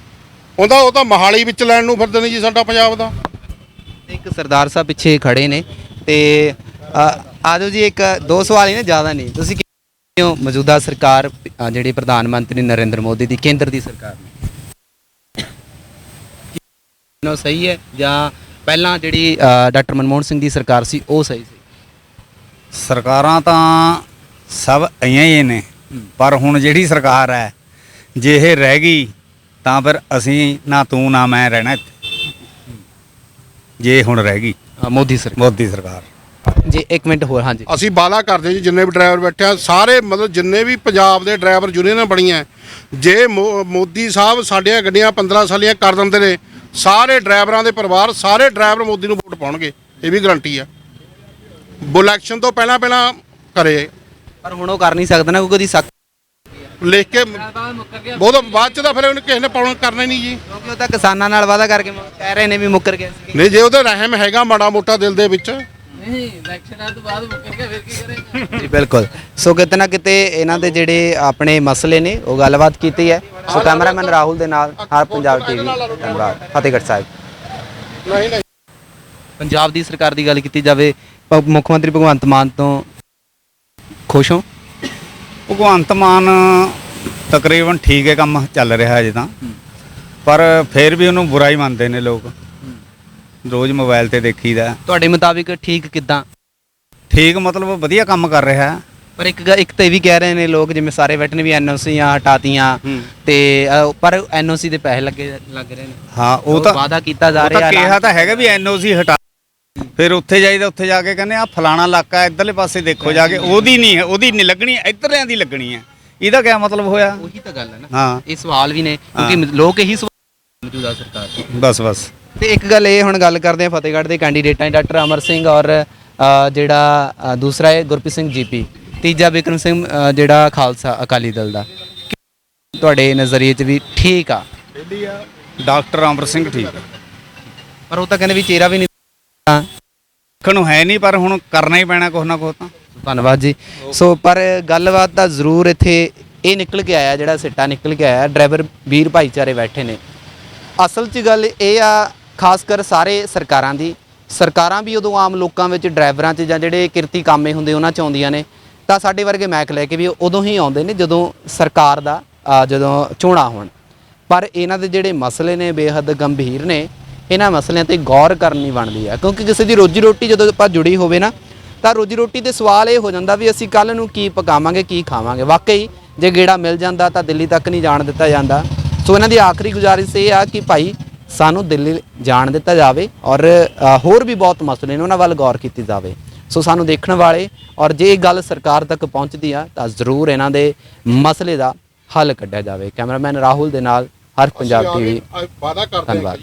ਉਹਦਾ ਉਹ ਤਾਂ ਮਹਾਲੀ ਵਿੱਚ ਲੈਣ ਨੂੰ ਫਿਰਦੇ ਨੇ ਜੀ ਸਾਡਾ ਪੰਜਾਬ ਦਾ। ਇੱਕ ਸਰਦਾਰ ਸਾਹਿਬ ਪਿੱਛੇ ਖੜੇ ਨੇ ਤੇ ਆਜੋ ਜੀ ਇੱਕ ਦੋ ਸਵਾਲ ਹੀ ਨੇ ਜ਼ਿਆਦਾ ਨਹੀਂ। ਤੁਸੀਂ ਕਿਵੇਂ ਹੋ ਮੌਜੂਦਾ ਸਰਕਾਰ ਅ, ਜਿਹੜੀ ਪ੍ਰਧਾਨ ਮੰਤਰੀ ਨਰਿੰਦਰ ਮੋਦੀ ਦੀ ਕੇਂਦਰ ਦੀ ਸਰਕਾਰ ਨੇ? ਨੋ ਸਹੀ ਹੈ ਜਾਂ ਪਹਿਲਾਂ ਜਿਹੜੀ ਡਾਕਟਰ ਮਨਮੋਹਨ ਸਿੰਘ ਦੀ ਸਰਕਾਰ ਸੀ ਉਹ ਸਹੀ ਸੀ? ਸਰਕਾਰਾਂ ਤਾਂ ਸਭ ਆਈਆਂ ਹੀ ਨੇ ਪਰ ਹੁਣ ਜਿਹੜੀ ਸਰਕਾਰ ਹੈ ਜੇ ਇਹ ਰਹਿ ਗਈ ਤਾਂ ਫਿਰ ਅਸੀਂ ਨਾ ਤੂੰ ਨਾ ਮੈਂ ਰਹਿਣਾ ਇੱਥੇ। ਜੇ ਹੁਣ ਰਹਿ ਗਈ। ਮੋਦੀ ਸਰਕਾਰ। ਮੋਦੀ ਸਰਕਾਰ। ਜੀ ਇੱਕ ਮਿੰਟ ਹੋਰ ਹਾਂਜੀ। ਅਸੀਂ ਵਾਅਦਾ ਕਰਦੇ ਜੀ ਜਿੰਨੇ ਵੀ ਡਰਾਈਵਰ ਬੈਠੇ ਆ ਸਾਰੇ ਮਤਲਬ ਜਿੰਨੇ ਵੀ ਪੰਜਾਬ ਦੇ ਡਰਾਈਵਰ ਯੂਨੀਅਨਾਂ ਬਣੀਆਂ ਜੇ ਮੋ- ਮੋਦੀ ਸਾਹਿਬ ਸਾਡੀਆਂ ਗੱਡੀਆਂ 15 ਸਾਲੀਆਂ ਕਰ ਦਿੰਦੇ ਨੇ ਸਾਰੇ ਡਰਾਈਵਰਾਂ ਦੇ ਪਰਿਵਾਰ ਸਾਰੇ ਡਰਾਈਵਰ ਮੋਦੀ ਨੂੰ ਵੋਟ ਪਾਉਣਗੇ ਇਹ ਵੀ ਗਰੰਟੀ ਆ ਇਲੈਕਸ਼ਨ ਤੋਂ ਪਹਿਲਾਂ ਪਹਿਲਾਂ ਕਰੇ। ਪਰ ਹੁਣ ਉਹ ਕਰ ਨਹੀਂ ਸਕਦਾ ਨਾ ਕਿਉਂਕਿ ਉਹਦੀ ਸਖਤ ਲਿਖ ਕੇ ਬਹੁਤ ਬਾਅਦ ਚ ਤਾਂ ਫਿਰ ਉਹਨੇ ਕਿਸੇ ਨੇ ਪਾਉਣਾ ਕਰਨਾ ਹੀ ਨਹੀਂ ਜੀ। ਕਿਉਂਕਿ ਉਹ ਤਾਂ ਕਿਸਾਨਾਂ ਨਾਲ ਵਾਅਦਾ ਕਰਕੇ ਮ- ਕਹਿ ਰਹੇ ਨੇ ਵੀ ਮੁੱਕਰ ਗਏ ਸੀ। ਨਹੀਂ ਜੇ ਉਹਦੇ ਰਹਿਮ ਹੈਗਾ ਮਾੜਾ ਮੋਟਾ ਦਿਲ ਦੇ ਵਿੱਚ। ਜੀ ਬਿਲਕੁਲ। ਸੋ ਕਿਤੇ ਨਾ ਕਿਤੇ ਇਹਨਾਂ ਦੇ ਜਿਹੜੇ ਆਪਣੇ ਮਸਲੇ ਨੇ ਉਹ ਗੱਲਬਾਤ ਕੀਤੀ ਹੈ। ਸੋ ਕੈਮਰਾਮੈਨ ਰਾਹੁਲ ਦੇ ਨਾਲ ਹਰ ਪੰਜਾਬ ਟੀਵੀ ਧੰਨਵਾਦ ਫਤਿਹਗੜ੍ਹ ਸਾਹਿਬ। ਨਹੀਂ ਨਹੀਂ। ਪੰਜਾਬ ਦੀ ਸਰਕਾਰ ਦੀ ਗੱਲ ਕੀਤੀ ਜਾਵੇ ਪ- ਮੁੱਖ ਮੰਤਰੀ ਭਗਵੰਤ ਮਾਨ ਤੋਂ ਖੁਸ਼ ਹੋ? ਭਗਵੰਤ ਮਾਨ ਤਕਰੀਬਨ ਠੀਕ ਹੈ ਕੰਮ ਚੱਲ ਰਿਹਾ ਅਜੇ ਤਾਂ। ਪਰ ਫਿਰ ਵੀ ਉਹਨੂੰ ਬੁਰਾ ਹੀ ਮੰਨਦੇ ਨੇ ਲੋਕ। ਰੋਜ਼ ਮੋਬਾਈਲ ਤੇ ਦੇਖੀਦਾ। ਤੁਹਾਡੇ ਮੁਤਾਬਿਕ ਠੀਕ ਕਿਦਾਂ? ਠੀਕ ਮਤਲਬ ਵਧੀਆ ਕੰਮ ਕਰ ਰਿਹਾ। ਹੈ ਪਰ ਇੱਕ ਗ- ਇੱਕ ਤੇ ਇਹ ਵੀ ਕਹਿ ਰਹੇ ਨੇ ਲੋਕ ਜਿਵੇਂ ਸਾਰੇ ਬੈਠੇ ਨੇ ਵੀ ਐਨਓਸੀਆਂ ਹਟਾਤੀਆਂ ਤੇ ਅ, ਪਰ ਐਨਓਸੀ ਦੇ ਪੈਸੇ ਲੱਗੇ ਲੱਗ ਰਹੇ ਨੇ। ਹਾਂ ਉਹ ਤਾਂ ਵਾਅਦਾ ਕੀਤਾ ਜਾ ਉਹ ਤਾਂ ਰਿਹਾ ਕਿਹਾ ਤਾਂ ਹੈਗਾ ਵੀ ਐਨਓਸੀ ਹਟਾ ਫਿਰ ਉੱਥੇ ਜਾਈਦਾ ਉੱਥੇ ਜਾ ਕੇ ਕਹਿੰਦੇ ਆ ਫਲਾਣਾ ਇਲਾਕਾ ਇਧਰਲੇ ਪਾਸੇ ਦੇਖੋ ਜਾ ਕੇ ਉਹਦੀ ਨਹੀਂ ਹੈ ਉਹਦੀ ਨਹੀਂ ਲੱਗਣੀ ਇੱਧਰਲਿਆਂ ਦੀ ਲੱਗਣੀ ਹੈ। ਇਹਦਾ ਕੀ ਮਤਲਬ ਹੋਇਆ? ਉਹੀ ਤਾਂ ਗੱਲ ਹੈ ਨਾ। ਹਾਂ। ਇਹ ਸਵਾਲ ਵੀ ਨੇ ਕਿਉਂਕਿ ਲੋਕ ਇਹੀ ਸਵਾਲ ਮੌਜੂਦਾ ਸਰਕਾਰ ਤੋਂ। ਬਸ ਬਸ। ਤੇ ਇੱਕ ਗੱਲ ਇਹ ਹੁਣ ਗੱਲ ਕਰਦੇ ਆ ਫਤਿਹਗੜ੍ਹ ਦੇ ਕੈਂਡੀਡੇਟਾਂ ਦੀ ਡਾਕਟਰ ਅਮਰ ਸਿੰਘ ਔਰ ਅ, ਜਿਹੜਾ ਅ, ਦੂਸਰਾ ਹੈ ਗੁਰਪ੍ਰੀਤ ਸਿੰਘ ਜੀਪੀ। ਤੀਜਾ ਵਿਕਰਮ ਸਿੰਘ ਅ, ਜਿਹੜਾ ਖਾਲਸਾ ਅਕਾਲੀ ਦਲ ਦਾ। ਤੁਹਾਡੇ ਨਜ਼ਰੀਏ 'ਚ ਵੀ ਠੀਕ ਆ? ਡਾਕਟਰ ਅਮਰ ਸਿੰਘ ਠੀਕ। ਹੈ ਪਰ ਉਹ ਤਾਂ ਕਹਿੰਦੇ ਵੀ ਚਿਹਰਾ ਵੀ ਨਹੀਂ ਦੇਖਣ ਨੂੰ ਹੈ ਨਹੀਂ ਪਰ ਹੁਣ ਕਰਨਾ ਹੀ ਪੈਣਾ ਕੁਛ ਨਾ ਕੁਛ ਤਾਂ। ਧੰਨਵਾਦ ਜੀ। ਸੋ ਪਰ ਗੱਲਬਾਤ ਤਾਂ ਜ਼ਰੂਰ ਇੱਥੇ ਇਹ ਨਿਕਲ ਕੇ ਆਇਆ ਜਿਹੜਾ ਸਿੱਟਾ ਨਿਕਲ ਕੇ ਆਇਆ ਡਰਾਈਵਰ ਵੀਰ ਭਾਈਚਾਰੇ ਬੈਠੇ ਨੇ। ਅਸਲ 'ਚ ਗੱਲ ਇਹ ਆ ਖਾਸ ਕਰ ਸਾਰੇ ਸਰਕਾਰਾਂ ਦੀ। ਸਰਕਾਰਾਂ ਵੀ ਉਦੋਂ ਆਮ ਲੋਕਾਂ ਵਿੱਚ ਡਰਾਈਵਰਾਂ 'ਚ ਜਾਂ ਜਿਹੜੇ ਕਿਰਤੀ ਕਾਮੇ ਹੁੰਦੇ ਉਹਨਾਂ 'ਚ ਆਉਂਦੀਆਂ ਨੇ। ਤਾਂ ਸਾਡੇ ਵਰਗੇ ਮੈਕ ਲੈ ਕੇ ਵੀ ਉਦੋਂ ਹੀ ਆਉਂਦੇ ਨੇ ਜਦੋਂ ਸਰਕਾਰ ਦਾ ਜਦੋਂ ਚੋਣਾਂ ਹੋਣ। ਪਰ ਇਹਨਾਂ ਦੇ ਜਿਹੜੇ ਮਸਲੇ ਨੇ ਬੇਹੱਦ ਗੰਭੀਰ ਨੇ, ਇਹਨਾਂ ਮਸਲਿਆਂ ਤੇ ਗੌਰ ਕਰਨੀ ਬਣਦੀ ਆ। ਕਿਉਂਕਿ ਕਿਸੇ ਦੀ ਰੋਜੀ ਰੋਟੀ ਜਦੋਂ ਆਪਾਂ ਜੁੜੀ ਹੋਵੇ ਨਾ, ਤਾਂ ਰੋਜੀ ਰੋਟੀ ਤੇ ਸਵਾਲ ਇਹ ਹੋ ਜਾਂਦਾ ਵੀ ਅਸੀਂ ਕੱਲ ਨੂੰ ਕੀ ਪਕਾਵਾਂਗੇ, ਕੀ ਖਾਵਾਂਗੇ। ਵਾਕਈ ਜੇ ਗੇੜਾ ਮਿਲ ਜਾਂਦਾ ਤਾਂ ਦਿੱਲੀ ਤੱਕ ਨਹੀਂ ਜਾਣ ਦਿੱਤਾ ਜਾਂਦਾ। ਸੋ ਇਹਨਾਂ ਦੀ ਆਖਰੀ ਗੁਜ਼ਾਰਿਸ਼ ਇਹ ਆ ਕਿ ਭਾਈ ਸਾਨੂੰ ਦਿੱਲੀ ਜਾਣ ਦਿੱਤਾ ਜਾਵੇ ਔਰ ਹੋਰ ਵੀ ਬਹੁਤ ਮਸਲੇ ਨੇ, ਉਹਨਾਂ ਵੱਲ ਗੌਰ ਕੀਤੀ ਜਾਵੇ। ਸੋ ਸਾਨੂੰ ਦੇਖਣ ਵਾਲੇ ਔਰ ਜੇ ਇਹ ਗੱਲ ਸਰਕਾਰ ਤੱਕ ਪਹੁੰਚਦੀ ਆ ਤਾਂ ਜ਼ਰੂਰ ਇਹਨਾਂ ਦੇ ਮਸਲੇ ਦਾ ਹੱਲ ਕੱਢਿਆ ਜਾਵੇ। ਕੈਮਰਾਮੈਨ ਰਾਹੁਲ ਦੇ ਨਾਲ ਹਰ ਪੰਜਾਬ ਟੀਵੀ। ਵਾਅਦਾ ਕਰਦੇ ਹਾਂ